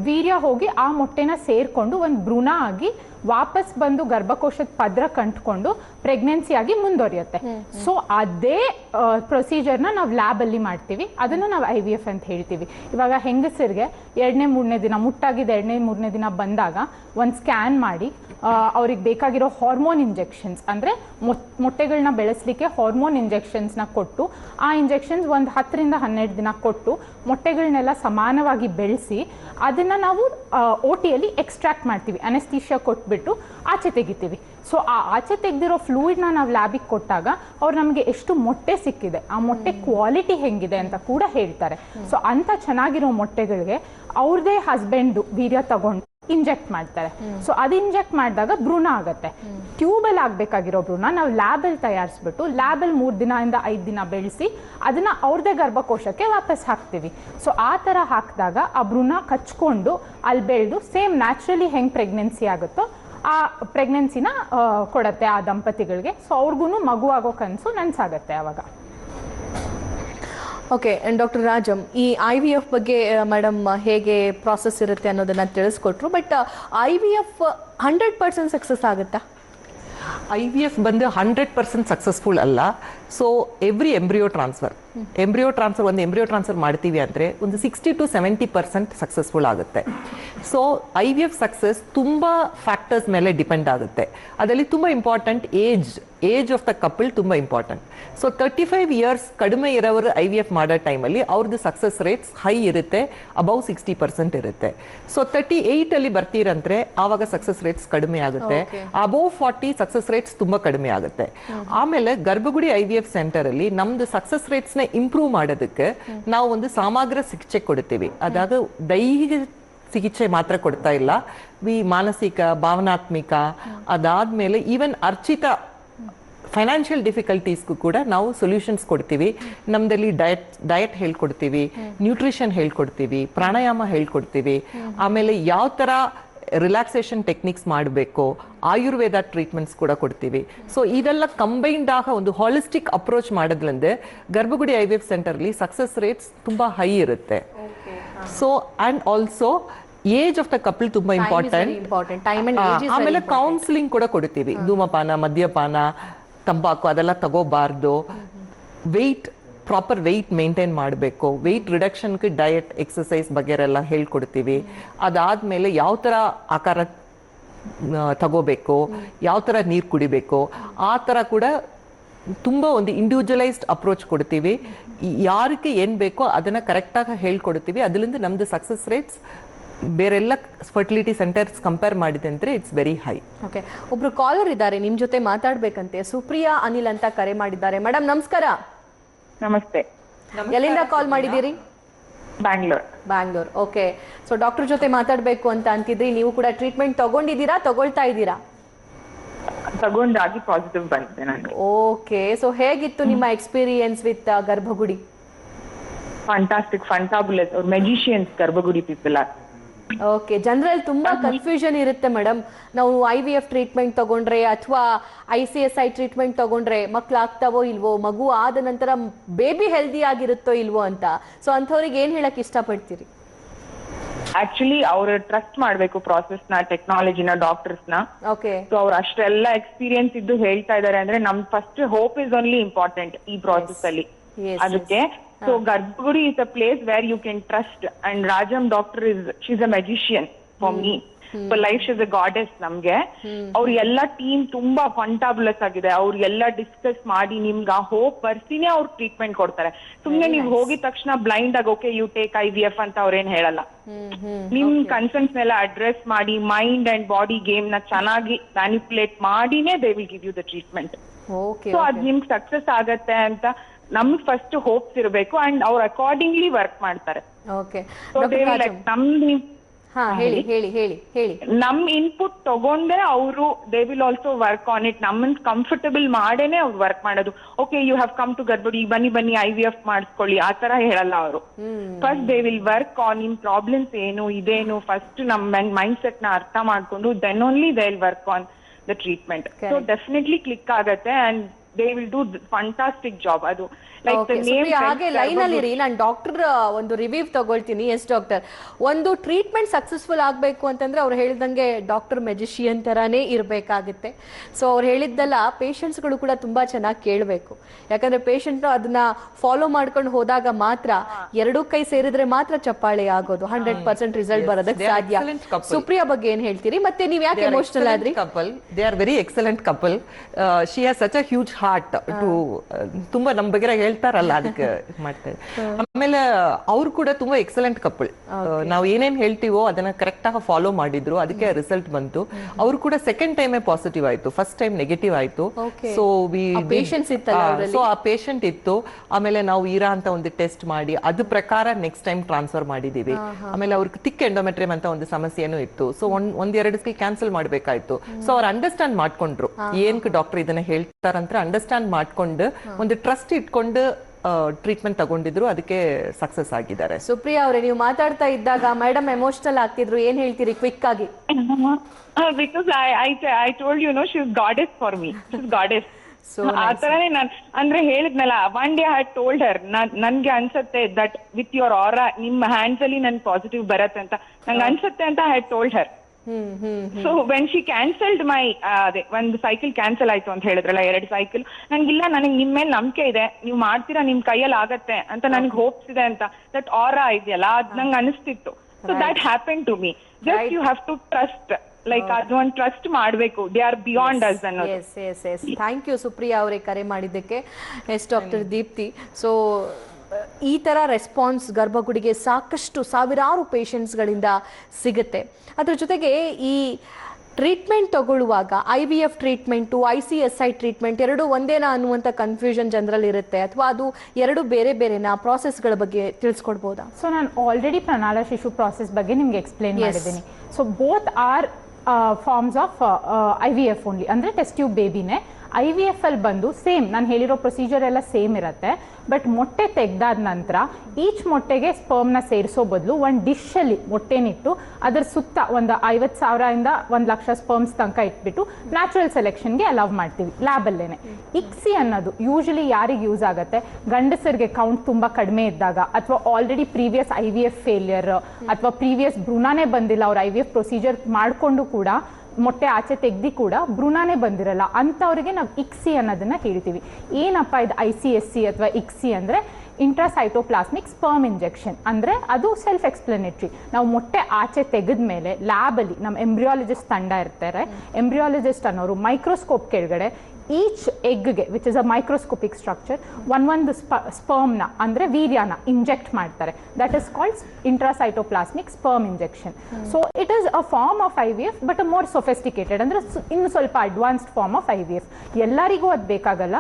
ವೀರ್ಯ ಹೋಗಿ ಆ ಮೊಟ್ಟೆನ ಸೇರ್ಕೊಂಡು ಒಂದು ಭ್ರೂಣ ಆಗಿ ವಾಪಸ್ ಬಂದು ಗರ್ಭಕೋಶದ ಪದ್ರ ಕಂಟ್ಕೊಂಡು ಪ್ರೆಗ್ನೆನ್ಸಿ ಆಗಿ ಮುಂದುವರಿಯುತ್ತೆ ಸೊ ಅದೇ ಪ್ರೊಸೀಜರ್ನ ನಾವು ಲ್ಯಾಬ್ ಅಲ್ಲಿ ಮಾಡ್ತೀವಿ. ಅದನ್ನ ನಾವು ಐ ವಿ ಎಫ್ ಅಂತ ಹೇಳ್ತೀವಿ. ಇವಾಗ ಹೆಂಗಸರಿಗೆ ಎರಡನೇ ಮೂರನೇ ದಿನ ಮುಟ್ಟಾಗಿದ್ದ ಎರಡನೇ ಮೂರನೇ ದಿನ ಬಂದಾಗ ಒಂದು ಸ್ಕ್ಯಾನ್ ಮಾಡಿ ಅವ್ರಿಗೆ ಬೇಕಾಗಿರೋ ಹಾರ್ಮೋನ್ ಇಂಜೆಕ್ಷನ್ಸ್ ಅಂದ್ರೆ ಮೊಟ್ಟೆಗಳನ್ನ ಬೆಳೆಸಲಿಕ್ಕೆ ಹಾರ್ಮೋನ್ ಇಂಜೆಕ್ಷನ್ಸ್ನ ಕೊಟ್ಟು ಆ ಇಂಜೆಕ್ಷನ್ಸ್ ಒಂದು ಹತ್ತರಿಂದ ಹನ್ನೆರಡು ದಿನ ಕೊಟ್ಟು ಮೊಟ್ಟೆಗಳನ್ನ ಬ್ರೂಣಗಳನ್ನೆಲ್ಲ ಸಮಾನವಾಗಿ ಬೆಳೆಸಿ ಅದನ್ನ ನಾವು ಓ ಟಿಯಲ್ಲಿ ಎಕ್ಸ್ಟ್ರಾಕ್ಟ್ ಮಾಡ್ತೀವಿ ಅನೆಸ್ತೀಶಿಯಾ ಕೊಟ್ಬಿಟ್ಟು ಆಚೆ ತೆಗಿತೀವಿ. ಸೊ ಆ ಆಚೆ ತೆಗೆದಿರೋ ಫ್ಲೂಯಿಡ್ನ ನಾವು ಲ್ಯಾಬಿಗೆ ಕೊಟ್ಟಾಗ ಅವ್ರು ನಮಗೆ ಎಷ್ಟು ಮೊಟ್ಟೆ ಸಿಕ್ಕಿದೆ ಆ ಮೊಟ್ಟೆ ಕ್ವಾಲಿಟಿ ಹೆಂಗಿದೆ ಅಂತ ಕೂಡ ಹೇಳ್ತಾರೆ. ಸೊ ಅಂತ ಚೆನ್ನಾಗಿರೋ ಮೊಟ್ಟೆಗಳಿಗೆ ಅವ್ರದೇ ಹಸ್ಬೆಂಡು ವೀರ್ಯ ತಗೊಂಡು ಇಂಜೆಕ್ಟ್ ಮಾಡ್ತಾರೆ. ಸೊ ಅದು ಇಂಜೆಕ್ಟ್ ಮಾಡಿದಾಗ ಭ್ರೂಣ ಆಗತ್ತೆ. ಟ್ಯೂಬಲ್ಲಿ ಆಗಬೇಕಾಗಿರೋ ಭ್ರೂಣ ನಾವು ಲ್ಯಾಬಲ್ ತಯಾರಿಸ್ಬಿಟ್ಟು ಲ್ಯಾಬಲ್ ಮೂರು ದಿನದಿಂದ ಐದು ದಿನ ಬೆಳೆಸಿ, ಅದನ್ನ ಅವ್ರದೇ ಗರ್ಭಕೋಶಕ್ಕೆ ವಾಪಸ್ ಹಾಕ್ತೀವಿ. ಸೊ ಆ ಥರ ಹಾಕಿದಾಗ ಆ ಭ್ರೂಣ ಕಚ್ಕೊಂಡು ಅಲ್ಲಿ ಬೆಳೆದು ಸೇಮ್ ನ್ಯಾಚುರಲಿ ಹೆಂಗೆ ಪ್ರೆಗ್ನೆನ್ಸಿ ಆಗುತ್ತೋ, ಆ ಪ್ರೆಗ್ನೆನ್ಸಿನ ಕೊಡತ್ತೆ ಆ ದಂಪತಿಗಳಿಗೆ. ಸೊ ಅವ್ರಿಗೂ ಮಗು ಆಗೋ ಕನಸು ನನ್ಸಾಗತ್ತೆ ಅವಾಗ. ಓಕೆ ಡಾಕ್ಟರ್ ರಾಜಂ ಈ ಐ ವಿ ಎಫ್ ಬಗ್ಗೆ ಮೇಡಮ್ ಹೇಗೆ ಪ್ರಾಸೆಸ್ ಇರುತ್ತೆ ಅನ್ನೋದನ್ನ ತಿಳಿಸ್ಕೊಟ್ರು but I V F hundred percent success ಆಗುತ್ತಾ? ಐ ವಿ ಎಫ್ ಬಂದು ಹಂಡ್ರೆಡ್ ಪರ್ಸೆಂಟ್ ಸಕ್ಸಸ್ಫುಲ್ ಅಲ್ಲ. So every embryo transfer embryo transfer ಒಂದು ಎಂಬ್ರಿಯೋ ಟ್ರಾನ್ಸ್ಫರ್ ಮಾಡ್ತೀವಿ ಅಂದರೆ ಒಂದು sixty to seventy percent successful ಆಗುತ್ತೆ. So I V F success ತುಂಬ factors ಮೇಲೆ ಡಿಪೆಂಡ್ ಆಗುತ್ತೆ. ಅದರಲ್ಲಿ ತುಂಬ important age age of the couple ತುಂಬ important so thirty five years ಕಡಿಮೆ ಇರೋರು ಐ ವಿ ಎಫ್ ಮಾಡೋ ಟೈಮಲ್ಲಿ ಅವ್ರದ್ದು ಸಕ್ಸಸ್ ರೇಟ್ಸ್ ಹೈ ಇರುತ್ತೆ ಅಬೌವ್ ಸಿಕ್ಸ್ಟಿ ಪರ್ಸೆಂಟ್ ಇರುತ್ತೆ. ಸೊ ತರ್ಟಿ ಏಯ್ಟಲ್ಲಿ ಬರ್ತೀರಂದ್ರೆ ಆವಾಗ ಸಕ್ಸಸ್ ರೇಟ್ಸ್ ಕಡಿಮೆ ಆಗುತ್ತೆ. ಅಬೌವ್ ಫಾರ್ಟಿ ಸಕ್ಸಸ್ ರೇಟ್ಸ್ ತುಂಬ ಕಡಿಮೆ ಆಗುತ್ತೆ. ಆಮೇಲೆ ಗರ್ಭಗುಡಿ ಐ ವಿ ಎಫ್ ಸೆಂಟರ್ ಅಲ್ಲಿ ನಮ್ದು ಸಕ್ಸಸ್ ರೇಟ್ಸ್ನ ಇಂಪ್ರೂವ್ ಮಾಡೋದಕ್ಕೆ ನಾವು ಒಂದು ಸಮಗ್ರ ಶಿಕ್ಷೆ ಕೊಡ್ತೀವಿ ಅದಾಗ ದೈಹಿಕ ಚಿಕಿತ್ಸೆ ಮಾತ್ರ ಕೊಡ್ತಾ ಇಲ್ಲ. ವಿ ಮಾನಸಿಕ, ಭಾವನಾತ್ಮಿಕ ಅದಾದ್ಮೇಲೆ ಈವನ್ ಅರ್ಚಿತ ಫೈನಾನ್ಷಿಯಲ್ ಡಿಫಿಕಲ್ಟೀಸ್ಗೂ ಕೂಡ ನಾವು ಸೊಲ್ಯೂಷನ್ಸ್ ಕೊಡ್ತೀವಿ. ನಮ್ದಲ್ಲಿ ಡಯಟ್ ಡಯಟ್ ಹೇಳ್ಕೊಡ್ತೀವಿ. ನ್ಯೂಟ್ರಿಷನ್ ಹೇಳ್ಕೊಡ್ತೀವಿ. ಪ್ರಾಣಾಯಾಮ ಹೇಳ್ಕೊಡ್ತೀವಿ. ಆಮೇಲೆ ಯಾವ ಥರ ರಿಲ್ಯಾಕ್ಸೇಷನ್ ಟೆಕ್ನಿಕ್ಸ್ ಮಾಡಬೇಕು. ಆಯುರ್ವೇದ ಟ್ರೀಟ್ಮೆಂಟ್ಸ್ ಕೂಡ ಕೊಡ್ತೀವಿ. ಸೊ ಇದೆಲ್ಲ ಕಂಬೈನ್ಡ್ ಆಗ ಒಂದು ಹಾಲಿಸ್ಟಿಕ್ ಅಪ್ರೋಚ್ ಮಾಡೋದ್ರಿಂದ ಗರ್ಭಗುಡಿ ಐ ವಿ ಎಫ್ ಸೆಂಟರ್ಲಿ ಸಕ್ಸಸ್ ರೇಟ್ಸ್ ತುಂಬಾ ಹೈ ಇರುತ್ತೆ. So and also age of the couple ತುಂಬಾ ಇಂಪಾರ್ಟೆಂಟ್ ಆಮೇಲೆ ಕೌನ್ಸಿಲಿಂಗ್ ಕೂಡ ಕೊಡ್ತೀವಿ. ಧೂಮಪಾನ ಮದ್ಯಪಾನ ತಂಬಾಕು ಅದೆಲ್ಲ ತಗೋಬಾರ್ದು. ವೆಯ್ಟ್ ಪ್ರಾಪರ್ ವೆಯ್ಟ್ ಮೇಂಟೈನ್ ಮಾಡಬೇಕು. ವೆಯ್ಟ್ ರಿಡಕ್ಷನ್ಗೆ ಡಯಟ್ ಎಕ್ಸಸೈಸ್ ಬಗ್ಗೆ ಎಲ್ಲ ಹೇಳ್ಕೊಡ್ತೀವಿ. ಅದಾದ್ಮೇಲೆ ಯಾವ ಥರ ಆಕಾರ ತಗೋಬೇಕು, ಯಾವ ಥರ ನೀರು ಕುಡಿಬೇಕು, ಆ ಥರ ಕೂಡ ತುಂಬ ಒಂದು ಇಂಡಿವಿಜುವಲೈಸ್ಡ್ ಅಪ್ರೋಚ್ ಕೊಡ್ತೀವಿ. ಯಾರಿಗೆ ಏನು ಬೇಕೋ ಅದನ್ನು ಕರೆಕ್ಟಾಗಿ ಹೇಳ್ಕೊಡ್ತೀವಿ. ಅದರಿಂದ ನಮ್ಮದು ಸಕ್ಸಸ್ ರೇಟ್ಸ್ ಬೇರೆಲ್ಲ ಫರ್ಟಿಲಿಟಿ ಸೆಂಟರ್ಸ್ ಕಂಪೇರ್ ಮಾಡಿದೆ ಇಟ್ಸ್ ವೆರಿ ಹೈ ಓಕೆ ಒಬ್ರು ಕಾಲರ್ ಇದ್ದಾರೆ ನಿಮ್ಮ ಜೊತೆ ಮಾತಾಡಬೇಕಂತೆ. ಸುಪ್ರಿಯಾ, ಅನಿಲ್ ಅಂತ ಕರೆ ಮಾಡಿದ್ದಾರೆ. ಮೇಡಮ್ ನಮಸ್ಕಾರ. ನಮಸ್ತೆ. ಎಲ್ಲಿಂದ ಕಾಲ್ ಮಾಡಿದ್ದೀರಿ? Bangalore. Bangalore. Okay so doctor ಜೊತೆ ಮಾತಾಡಬೇಕು ಅಂತ ಅಂತಿದ್ರಿ. ನೀವು ಕೂಡ ಟ್ರೀಟ್ಮೆಂಟ್ ತಗೊಂಡಿದ್ದೀರಾ ತಗೊಳ್ತಾ ಇದ್ದೀರಾ? ತಗೊಂಡಾಗಿ ಪಾಸಿಟಿವ್ ಬಂದಿದೆ ನನಗೆ. ಓಕೆ ಸೊ ಹೇಗಿತ್ತು ನಿಮ್ಮ experience with Garbhagudi? Fantastic fantabulous ಅವ್ರ magicians Garbhagudi people are okay ಜನರಲ್ಲಿ ತುಂಬಾ ಕನ್ಫ್ಯೂಷನ್ ಇರುತ್ತೆ ಮೇಡಮ್ ನಾವು ಐ ವಿ ಎಫ್ ಟ್ರೀಟ್ಮೆಂಟ್ ತಗೊಂಡ್ರೆ ಅಥವಾ I C S I treatment ತಗೊಂಡ್ರೆ ಮಕ್ಳು ಆಗ್ತಾವೋ ಇಲ್ವೋ ಮಗು ಆದ ನಂತರ ಬೇಬಿ ಹೆಲ್ದಿ ಆಗಿರುತ್ತೋ ಇಲ್ವೋ ಅಂತ ಸೊ ಅಂಥವ್ರಿಗೆ ಏನ್ ಹೇಳಕ್ ಇಷ್ಟಪಡ್ತೀರಿ ಆಕ್ಚುಲಿ ಅವ್ರು ಟ್ರಸ್ಟ್ ಮಾಡ್ಬೇಕು ಪ್ರಾಸೆಸ್ನ ಟೆಕ್ನಾಲಜಿನ ಡಾಕ್ಟರ್ಸ್ನ ಓಕೆ ಸೊ ಅವ್ರು ಅಷ್ಟೆಲ್ಲ ಎಕ್ಸ್ಪೀರಿಯನ್ಸ್ ಇದ್ದು ಹೇಳ್ತಾ ಇದಾರೆ ಅಂದ್ರೆ ನಮ್ first hope is only important ಈ ಪ್ರಾಸೆಸ್ ಅಲ್ಲಿ Yes, ಅದಕ್ಕೆ is a place where you can trust. And Rajam doctor is doctor a magician for magician me. So life is a goddess ನಮ್ಗೆ. ಅವ್ರ ಎಲ್ಲ ಟೀಮ್ ತುಂಬಾ ಫಂಟಾಬುಲಸ್ ಆಗಿದೆ. ಅವ್ರ ಎಲ್ಲ ಡಿಸ್ಕಸ್ ಮಾಡಿ ನಿಮ್ಗೆ ಆ ಹೋಪ್ ಬರ್ಸಿನೇ ಅವ್ರ ಟ್ರೀಟ್ಮೆಂಟ್ ಕೊಡ್ತಾರೆ. ಸುಮ್ನೆ ನೀವ್ ಹೋಗಿದ ತಕ್ಷಣ ಬ್ಲೈಂಡ್ ಆಗಿ okay you take I V F ಅಂತ ಅವ್ರೇನ್ ಹೇಳಲ್ಲ. ನಿಮ್ ಕನ್ಸರ್ನ್ಸ್ ನೆಲ್ಲ ಅಡ್ರೆಸ್ ಮಾಡಿ ಮೈಂಡ್ ಅಂಡ್ ಬಾಡಿ ಗೇಮ್ನ ಚೆನ್ನಾಗಿ ಮ್ಯಾನಿಪುಲೇಟ್ ಮಾಡಿನೇ they will give you the treatment so ಅದ್ ನಿಮ್ಗೆ ಸಕ್ಸಸ್ ಆಗತ್ತೆ ಅಂತ ನಮ್ಗ್ ಫಸ್ಟ್ ಹೋಪ್ಸ್ ಇರಬೇಕು ಅಂಡ್ ಅವ್ರ ಅಕಾರ್ಡಿಂಗ್ಲಿ ವರ್ಕ್ ಮಾಡ್ತಾರೆ. ಓಕೆ ನಮ್ ಹೇಳಿ ಹೇಳಿ. ಹೇಳಿ ಹೇಳಿ ನಮ್ ಇನ್ಪುಟ್ ತಗೊಂಡೆ ಅವರು they will also work on it ನಮ್ಮನ್ ಕಂಫರ್ಟಬಲ್ ಮಾಡೇನೆ ಅವ್ರು ವರ್ಕ್ ಮಾಡೋದು. Okay you have come to Garbhagudi ಬನ್ನಿ ಬನ್ನಿ ಐ ವಿ ಎಫ್ ಮಾಡಿಸ್ಕೊಳ್ಳಿ ಆ ತರ ಹೇಳಲ್ಲ ಅವರು. First they will work on in problems ಏನು ಇದೇನು ಫಸ್ಟ್ ನಮ್ ಮೈಂಡ್ ಸೆಟ್ನ ಅರ್ಥ ಮಾಡ್ಕೊಂಡು then only they will work on the treatment so. Definitely click ಆಗತ್ತೆ and they will do fantastic job ಅದು ಲೈಕ್ Okay, ಸುಪ್ರಿಯಾ, ಹಾಗೆ ಲೈನ್ ಅಲ್ಲಿ ಇರಿ. ನಾನು ಡಾಕ್ಟರ್ ಒಂದು ರಿವ್ಯೂ ತಗೊಳ್ತೀನಿ. ಎಸ್ ಡಾಕ್ಟರ್ ಒಂದು ಟ್ರೀಟ್ಮೆಂಟ್ ಸಕ್ಸಸ್ಫುಲ್ ಆಗಬೇಕು ಅಂತಂದ್ರೆ ಅವ್ರು ಹೇಳಿದಂಗೆ ಡಾಕ್ಟರ್ ಮೆಜಿಷಿಯನ್ ತರಾನೇ ಇರಬೇಕಾಗುತ್ತೆ. ಸೊ ಅವ್ರು ಹೇಳಿದ್ದೆಲ್ಲ ಪೇಷಂಟ್ಸ್ಗಳು ಕೂಡ ತುಂಬಾ ಚೆನ್ನಾಗಿ ಕೇಳಬೇಕು. ಯಾಕಂದ್ರೆ ಪೇಷಂಟ್ ಅದನ್ನ ಫಾಲೋ ಮಾಡ್ಕೊಂಡು ಹೋದಾಗ ಮಾತ್ರ ಎರಡು ಕೈ ಸೇರಿದ್ರೆ ಮಾತ್ರ ಚಪ್ಪಾಳೆ ಆಗೋದು. ಹಂಡ್ರೆಡ್ ಪರ್ಸೆಂಟ್ ರಿಸಲ್ಟ್ ಬರೋದಕ್ಕೆ ಸಾಧ್ಯ. ಸುಪ್ರಿಯಾ ಬಗ್ಗೆ ಏನ್ ಹೇಳ್ತೀರಿ? ಮತ್ತೆ ನೀವ್ ಯಾಕೆ ಎಮೋಷನಲ್ ಆದ್ರಿ? Couple they are very excellent couple she has such a huge heart to ತುಂಬಾ ನಮ್ ಬಗ್ಗೆ ಹೇಳ್ತಾರಲ್ಲ ಅದಕ್ಕೆ ಮಾಡ್ತಾರೆ ಆಮೇಲೆ ಅವ್ರು ಕೂಡ ತುಂಬಾ ಎಕ್ಸಲೆಂಟ್ ಕಪಲ್ ನಾವು ಏನೇನ್ ಹೇಳ್ತೀವೋ ಅದನ್ನ ಕರೆಕ್ಟ್ ಆಗಿ ಫಾಲೋ ಮಾಡಿದ್ರು ಅದಕ್ಕೆ ರಿಸಲ್ಟ್ ಬಂತು. ಅವ್ರು ಕೂಡ ಸೆಕೆಂಡ್ ಟೈಮೇ ಪಾಸಿಟಿವ್ ಆಯ್ತು ಫಸ್ಟ್ ಟೈಮ್ ನೆಗೆಟಿವ್ ಆಯ್ತು. So we? ಸೊ ಆ ಪೇಷಂಟ್ ಇತ್ತು. ಆಮೇಲೆ ನಾವು ಇರಾ ಅಂತ ಒಂದು ಟೆಸ್ಟ್ ಮಾಡಿ ಅದ್ರ ಪ್ರಕಾರ ನೆಕ್ಸ್ಟ್ ಟೈಮ್ ಟ್ರಾನ್ಸ್ಫರ್ ಮಾಡಿದೀವಿ. ಆಮೇಲೆ ಅವ್ರಿಗೆ ತಿಕ್ ಎಂಡೋಮೆಟ್ರಿಯಂ ಅಂತ ಒಂದು ಸಮಸ್ಯೆನೂ ಇತ್ತು. ಸೊ ಒಂದ್ ಒಂದೆರಡು ಕ್ಯಾನ್ಸಲ್ ಮಾಡ್ಬೇಕಾಯ್ತು. ಸೊ ಅವ್ರು ಅಂಡರ್ಸ್ಟ್ಯಾಂಡ್ ಮಾಡ್ಕೊಂಡ್ರು. ಏನ್ಕ ಡಾಕ್ಟರ್ ಇದನ್ನ ಹೇಳ್ತಾರಂತ ಅಂಡರ್ಸ್ಟ್ಯಾಂಡ್ ಮಾಡ್ಕೊಂಡು ಒಂದು ಟ್ರಸ್ಟ್ ಇಟ್ಕೊಂಡು ಟ್ರೀಟ್ಮೆಂಟ್ ತಗೊಂಡಿದ್ರು ಅದಕ್ಕೆ ಸಕ್ಸಸ್ ಆಗಿದ್ದಾರೆ. ಸುಪ್ರಿಯಾ ಅವರೇ ನೀವು ಮಾತಾಡ್ತಾ ಇದ್ದಾಗ ಮೇಡಮ್ ಎಮೋಷನಲ್ ಆಗ್ತಿದ್ರು ಏನ್ ಹೇಳ್ತೀರಿ ಕ್ವಿಕ್ ಆಗಿ? Because I I I, you know no, goddess for me goddess. So ಆ ತರನೇ ನಾನ್ ಅಂದ್ರೆ ಹೇಳಿದ್ನಲ್ಲ one day had told her ನನ್ಗೆ ಅನ್ಸತ್ತೆ ದಟ್ ವಿತ್ ಯುವರ್ ಆರ ನಿಮ್ಮ ಹ್ಯಾಂಡ್ಸ್ ಅಲ್ಲಿ ನನ್ ಪಾಸಿಟಿವ್ ಬರತ್ತೆ ಅಂತ. ನಂಗೆ ಅನ್ಸತ್ತೆ ಅಂತ I told her so when she cancelled my ಅದೇ ಒಂದು ಸೈಕಲ್ ಕ್ಯಾನ್ಸಲ್ ಆಯ್ತು ಅಂತ ಹೇಳಿದ್ರಲ್ಲ ಎರಡು ಸೈಕಲ್ ನಂಗಿಲ್ಲ ನನಗೆ ನಿಮ್ ಮೇಲೆ ನಂಬಿಕೆ ಇದೆ. ನೀವು ಮಾಡ್ತೀರಾ ನಿಮ್ ಕೈಯಲ್ಲಿ ಆಗತ್ತೆ ಅಂತ ನನಗೆ ಹೋಪ್ಸ್ ಇದೆ ಅಂತ. ದಟ್ ಆರ ಇದೆಯಲ್ಲ ಅದ್ ನಂಗೆ ಅನಿಸ್ತಿತ್ತು. So that happen to me just you have to trust like ಅದು ಒಂದು ಟ್ರಸ್ಟ್ ಮಾಡ್ಬೇಕು. ದೇ ಆರ್ ಬಿಯಾಂಡ್ ಅಸ್ ಅನ್ನೋದು. Yes yes yes thank you Supriya ಅವರೇ ಕರೆ ಮಾಡಿದ್ದಕ್ಕೆ. ಎಸ್ ಡಾಕ್ಟರ್ ದೀಪ್ತಿ ಸೊ ಈ ಥರ ರೆಸ್ಪಾನ್ಸ್ ಗರ್ಭಗುಡಿಗೆ ಸಾಕಷ್ಟು ಸಾವಿರಾರು ಪೇಷಂಟ್ಸ್ಗಳಿಂದ ಸಿಗುತ್ತೆ. ಅದ್ರ ಜೊತೆಗೆ ಈ ಟ್ರೀಟ್ಮೆಂಟ್ ತಗೊಳ್ಳುವಾಗ I V F treatment I C S I treatment ಎರಡು ಒಂದೇನಾ ಅನ್ನುವಂಥ ಕನ್ಫ್ಯೂಷನ್ ಜನರಲ್ಲಿ ಇರುತ್ತೆ. ಅಥವಾ ಅದು ಎರಡು ಬೇರೆ ಬೇರೆನಾ ಪ್ರಾಸೆಸ್ಗಳ ಬಗ್ಗೆ ತಿಳಿಸ್ಕೊಡ್ಬೋದಾ? ಸೊ ನಾನು ಆಲ್ರೆಡಿ ಪ್ರಣಾಳ ಶಿಶು ಪ್ರಾಸೆಸ್ ಬಗ್ಗೆ ನಿಮ್ಗೆ ಎಕ್ಸ್ಪ್ಲೇನ್. ಮಾಡಿದ್ದೀನಿ. So both are forms of I V F only ಅಂದರೆ ಟೆಸ್ಟ್ ಟ್ಯೂಬ್ ಬೇಬಿನೇ ಐ ವಿ ಎಫ್ ಅಲ್ಲಿ ಬಂದು ಸೇಮ್ ನಾನು ಹೇಳಿರೋ ಪ್ರೊಸೀಜರ್ ಎಲ್ಲ ಸೇಮ್ ಇರುತ್ತೆ. ಬಟ್ ಮೊಟ್ಟೆ ತೆಗೆದಾದ ನಂತರ ಈಚ್ ಮೊಟ್ಟೆಗೆ ಸ್ಪರ್ಮ್ನ ಸೇರಿಸೋ ಬದಲು ಒಂದು ಡಿಶಲ್ಲಿ ಮೊಟ್ಟೆನಿಟ್ಟು ಅದರ ಸುತ್ತ ಒಂದು ಐವತ್ತು ಸಾವಿರದಿಂದ ಒಂದು ಲಕ್ಷ ಸ್ಪರ್ಮ್ಸ್ ತನಕ ಇಟ್ಬಿಟ್ಟು ನ್ಯಾಚುರಲ್ ಸೆಲೆಕ್ಷನ್ಗೆ ಅಲೌ ಮಾಡ್ತೀವಿ ಲ್ಯಾಬಲ್ಲೇನೆ ಇಕ್ಸಿ ಅನ್ನೋದು ಯೂಶಲಿ ಯಾರಿಗೆ ಯೂಸ್ ಆಗುತ್ತೆ? ಗಂಡಸರಿಗೆ ಕೌಂಟ್ ತುಂಬ ಕಡಿಮೆ ಇದ್ದಾಗ ಅಥವಾ already previous I V F failure ಅಥವಾ ಪ್ರೀವಿಯಸ್ ಭ್ರೂಣನೇ ಬಂದಿಲ್ಲ ಅವ್ರ ಐ ವಿ ಎಫ್ ಪ್ರೊಸೀಜರ್ ಮಾಡಿಕೊಂಡು ಕೂಡ ಮೊಟ್ಟೆ ಆಚೆ ತೆಗ್ದಿ ಕೂಡ ಭ್ರೂಣನೇ ಬಂದಿರಲ್ಲ, ಅಂಥವ್ರಿಗೆ ನಾವು ಇಕ್ಸಿ ಅನ್ನೋದನ್ನ ಹೇಳ್ತೀವಿ. ಏನಪ್ಪ ಇದು ಐ ಸಿ ಎಸ್ ಸಿ ಅಥವಾ ಇಕ್ಸಿ ಅಂದರೆ ಇಂಟ್ರಾಸೈಟೋಪ್ಲಾಸ್ಮಿಕ್ ಸ್ಪರ್ಮ್ ಇಂಜೆಕ್ಷನ್ ಅಂದರೆ ಅದು ಸೆಲ್ಫ್ ಎಕ್ಸ್ಪ್ಲನೇಟ್ರಿ ನಾವು ಮೊಟ್ಟೆ ಆಚೆ ತೆಗೆದ ಮೇಲೆ ಲ್ಯಾಬಲ್ಲಿ ನಮ್ಮ ಎಂಬ್ರಿಯಾಲಜಿಸ್ಟ್ ತಂಡ ಇರ್ತಾರೆ. ಎಂಬ್ರಿಯಾಲಜಿಸ್ಟ್ ಅನ್ನೋರು ಮೈಕ್ರೋಸ್ಕೋಪ್ ಕೆಳಗಡೆ each ಎಗ್ಗೆ which is a microscopic structure ಒಂದೊಂದು ಸ್ಪರ್ಮ್ನ ಅಂದರೆ ವೀರ್ಯನ ಇಂಜೆಕ್ಟ್ ಮಾಡ್ತಾರೆ. That is called intracytoplasmic sperm injection so it is a form of I V F but more sophisticated ಅಂದರೆ ಇನ್ನು ಸ್ವಲ್ಪ advanced form of I V F ಎಲ್ಲರಿಗೂ ಅದು ಬೇಕಾಗಲ್ಲ.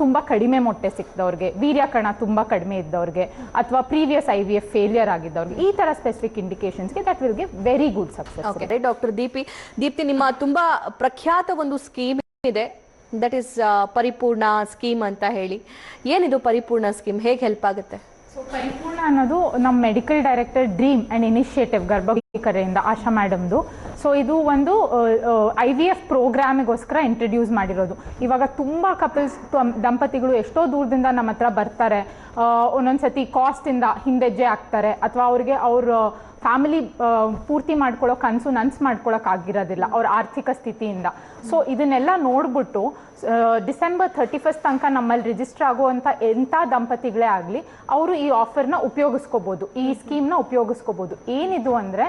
ತುಂಬ ಕಡಿಮೆ ಮೊಟ್ಟೆ ಸಿಕ್ಕಿದವ್ರಿಗೆ ವೀರ್ಯಕಣ ತುಂಬ ಕಡಿಮೆ ಇದ್ದವ್ರಿಗೆ, ಅಥವಾ previous I V F failure ಆಗಿದ್ದವ್ರಿಗೆ, ಈ ಥರ specific ಇಂಡಿಕೇಶನ್ಸ್ಗೆ that will give very good success doctor Deepi, Deepti, ನಿಮ್ಮ ತುಂಬಾ ಪ್ರಖ್ಯಾತ ಒಂದು ಸ್ಕೀಮ್ ಇದೆ. ದಟ್ ಈಸ್ ಪರಿಪೂರ್ಣ ಸ್ಕೀಮ್ ಅಂತ ಹೇಳಿ. ಏನಿದು ಪರಿಪೂರ್ಣ ಸ್ಕೀಮ್ ಹೇಗೆ ಹೆಲ್ಪ್ ಆಗುತ್ತೆ? ಸೊ ಪರಿಪೂರ್ಣ ಅನ್ನೋದು ನಮ್ಮ medical director dream and initiative Garbhagudi ಕರೆಯಿಂದ Asha ಮ್ಯಾಡಮ್ದು ಸೊ ಇದು ಒಂದು ಐ ವಿ ಎಫ್ ಪ್ರೋಗ್ರಾಮಿಗೋಸ್ಕರ ಇಂಟ್ರಡ್ಯೂಸ್ ಮಾಡಿರೋದು. ಇವಾಗ ತುಂಬ ಕಪಲ್ಸ್ ದಂಪತಿಗಳು ಎಷ್ಟೋ ದೂರದಿಂದ ನಮ್ಮ ಹತ್ರ ಬರ್ತಾರೆ. ಒಂದೊಂದು ಸತಿ ಕಾಸ್ಟಿಂದ ಹಿಂದೆಜ್ಜೆ ಆಗ್ತಾರೆ. ಅಥವಾ ಅವ್ರಿಗೆ ಅವ್ರ ಫ್ಯಾಮಿಲಿ ಪೂರ್ತಿ ಮಾಡ್ಕೊಳ್ಳೋ ಕನಸು ನನ್ಸು ಮಾಡ್ಕೊಳಕ್ ಆಗಿರೋದಿಲ್ಲ ಅವ್ರ ಆರ್ಥಿಕ ಸ್ಥಿತಿಯಿಂದ. ಸೊ ಇದನ್ನೆಲ್ಲ ನೋಡ್ಬಿಟ್ಟು ಡಿಸೆಂಬರ್ ಥರ್ಟಿ ಫಸ್ಟ್ ತನಕ ನಮ್ಮಲ್ಲಿ ರಿಜಿಸ್ಟರ್ ಆಗುವಂಥ ಎಂಥ ದಂಪತಿಗಳೇ ಆಗಲಿ, ಅವರು ಈ ಆಫರ್ನ ಉಪಯೋಗಿಸ್ಕೋಬೋದು. ಈ ಸ್ಕೀಮ್ನ ಉಪಯೋಗಿಸ್ಕೋಬೋದು. ಏನಿದು ಅಂದರೆ,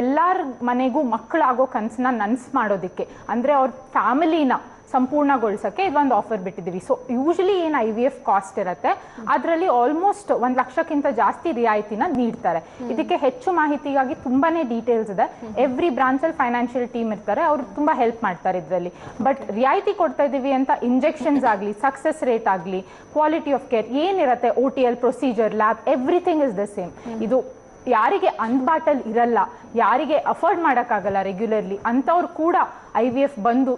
ಎಲ್ಲರ ಮನೆಗೂ ಮಕ್ಕಳಾಗೋ ಕನಸನ್ನ ನನ್ಸು ಮಾಡೋದಕ್ಕೆ. ಅಂದರೆ ಅವ್ರ ಫ್ಯಾಮಿಲಿನ ಸಂಪೂರ್ಣಗೊಳಿಸೋಕ್ಕೆ ಇದೊಂದು ಆಫರ್ ಬಿಟ್ಟಿದ್ದೀವಿ. ಸೊ ಯೂಶಲಿ ಏನು ಐ ವಿ ಎಫ್ ಕಾಸ್ಟ್ ಇರುತ್ತೆ ಅದರಲ್ಲಿ ಆಲ್ಮೋಸ್ಟ್ ಒಂದು ಲಕ್ಷಕ್ಕಿಂತ ಜಾಸ್ತಿ ರಿಯಾಯಿತಿನ ನೀಡ್ತಾರೆ. ಇದಕ್ಕೆ ಹೆಚ್ಚು ಮಾಹಿತಿಗಾಗಿ ತುಂಬಾನೇ ಡೀಟೇಲ್ಸ್ ಇದೆ. ಎವ್ರಿ ಬ್ರಾಂಚಲ್ಲಿ ಫೈನಾನ್ಷಿಯಲ್ ಟೀಮ್ ಇರ್ತಾರೆ ಅವರು ತುಂಬಾ ಹೆಲ್ಪ್ ಮಾಡ್ತಾರೆ ಇದರಲ್ಲಿ. ಬಟ್ ರಿಯಾಯಿತಿ ಕೊಡ್ತಾ ಇದ್ದೀವಿ ಅಂತ ಇಂಜೆಕ್ಷನ್ಸ್ ಆಗಲಿ ಸಕ್ಸಸ್ ರೇಟ್ ಆಗಲಿ ಕ್ವಾಲಿಟಿ ಆಫ್ ಕೇರ್ ಏನಿರುತ್ತೆ O T L procedure lab everything is the same ಇದು ಯಾರಿಗೆ ಅನ್ಬಾಟಲ್ ಇರಲ್ಲ ಯಾರಿಗೆ ಅಫೋರ್ಡ್ ಮಾಡೋಕ್ಕಾಗಲ್ಲ ರೆಗ್ಯುಲರ್ಲಿ ಅಂಥವ್ರು ಕೂಡ ಐ ವಿ ಎಫ್ ಬಂದು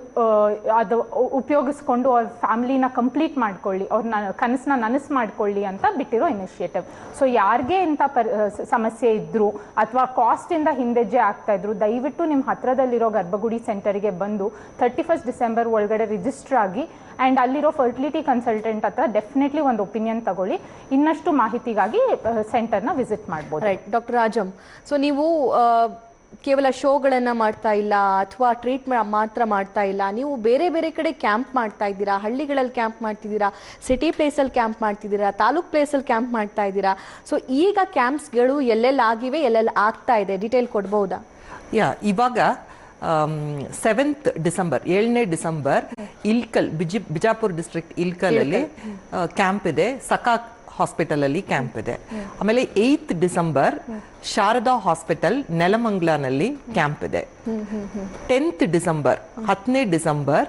ಅದು ಉಪಯೋಗಿಸ್ಕೊಂಡು ಅವ್ರ ಫ್ಯಾಮಿಲಿನ ಕಂಪ್ಲೀಟ್ ಮಾಡ್ಕೊಳ್ಳಿ, ಅವ್ರನ್ನ ಕನಸನ್ನ ನನಸು ಮಾಡ್ಕೊಳ್ಳಿ ಅಂತ ಬಿಟ್ಟಿರೋ ಇನಿಷಿಯೇಟಿವ್. ಸೊ ಯಾರಿಗೆ ಇಂಥ ಪರ್ ಸಮಸ್ಯೆ ಇದ್ದರೂ ಅಥವಾ ಕಾಸ್ಟಿಂದ ಹಿಂದೆಜ್ಜೆ ಆಗ್ತಾ ಇದ್ರು, ದಯವಿಟ್ಟು ನಿಮ್ಮ ಹತ್ರದಲ್ಲಿರೋ ಗರ್ಭಗುಡಿ ಸೆಂಟರ್ಗೆ ಬಂದು ತರ್ಟಿ ಫಸ್ಟ್ ಡಿಸೆಂಬರ್ ಒಳಗಡೆ ರಿಜಿಸ್ಟರ್ ಆಗಿ ಆ್ಯಂಡ್ ಅಲ್ಲಿರೋ ಫರ್ಟಿಲಿಟಿ ಕನ್ಸಲ್ಟೆಂಟ್ ಹತ್ರ ಡೆಫಿನೆಟ್ಲಿ ಒಂದು ಒಪಿನಿಯನ್ ತಗೊಳ್ಳಿ. ಇನ್ನಷ್ಟು ಮಾಹಿತಿಗಾಗಿ ಸೆಂಟರ್ನ ವಿಸಿಟ್ ಮಾಡ್ಬೋದು. ರೈಟ್ ಡಾಕ್ಟರ್ ರಾಜಮ್ ಸೊ ನೀವು ಕೇವಲ ಶೋಗಳನ್ನು ಮಾಡ್ತಾ ಇಲ್ಲ ಅಥವಾ ಟ್ರೀಟ್ಮೆಂಟ್ ಮಾತ್ರ ಮಾಡ್ತಾ ಇಲ್ಲ. ನೀವು ಬೇರೆ ಬೇರೆ ಕಡೆ ಕ್ಯಾಂಪ್ ಮಾಡ್ತಾ ಇದ್ದೀರಾ? ಹಳ್ಳಿಗಳಲ್ಲಿ ಕ್ಯಾಂಪ್ ಮಾಡ್ತಿದ್ದೀರಾ? ಸಿಟಿ ಪ್ಲೇಸಲ್ಲಿ ಕ್ಯಾಂಪ್ ಮಾಡ್ತಿದ್ದೀರಾ? ತಾಲೂಕ್ ಪ್ಲೇಸಲ್ಲಿ ಕ್ಯಾಂಪ್ ಮಾಡ್ತಾ ಇದ್ದೀರಾ? ಸೊ ಈಗ ಕ್ಯಾಂಪ್ಸ್ಗಳು ಎಲ್ಲೆಲ್ಲಿ ಆಗಿವೆ ಎಲ್ಲೆಲ್ಲಿ ಆಗ್ತಾ ಇದೆ? ಡೀಟೇಲ್ ಕೊಡ್ಬೋದಾ? ಯಾ ಇವಾಗ ಸೆವೆಂತ್ ಡಿಸೆಂಬರ್ ಏಳನೇ ಡಿಸೆಂಬರ್ ಇಲ್ಕಲ್ ಬಿಜಿ ಬಿಜಾಪುರ್ ಡಿಸ್ಟ್ರಿಕ್ಟ್ ಇಲ್ಕಲ್. ಅಲ್ಲಿ ಕ್ಯಾಂಪ್ ಇದೆ. ಸಕಾ ಹಾಸ್ಪಿಟಲ್ ಅಲ್ಲಿ ಕ್ಯಾಂಪ್ ಇದೆ. ಆಮೇಲೆ ಏತ್ ಡಿಸೆಂಬರ್ ಶಾರದಾ ಹಾಸ್ಪಿಟಲ್ ನೆಲಮಂಗ್ಲಾನಲ್ಲಿ ಕ್ಯಾಂಪ್ ಇದೆ. ಟೆಂತ್ ಡಿಸೆಂಬರ್ ಹತ್ತನೇ ಡಿಸೆಂಬರ್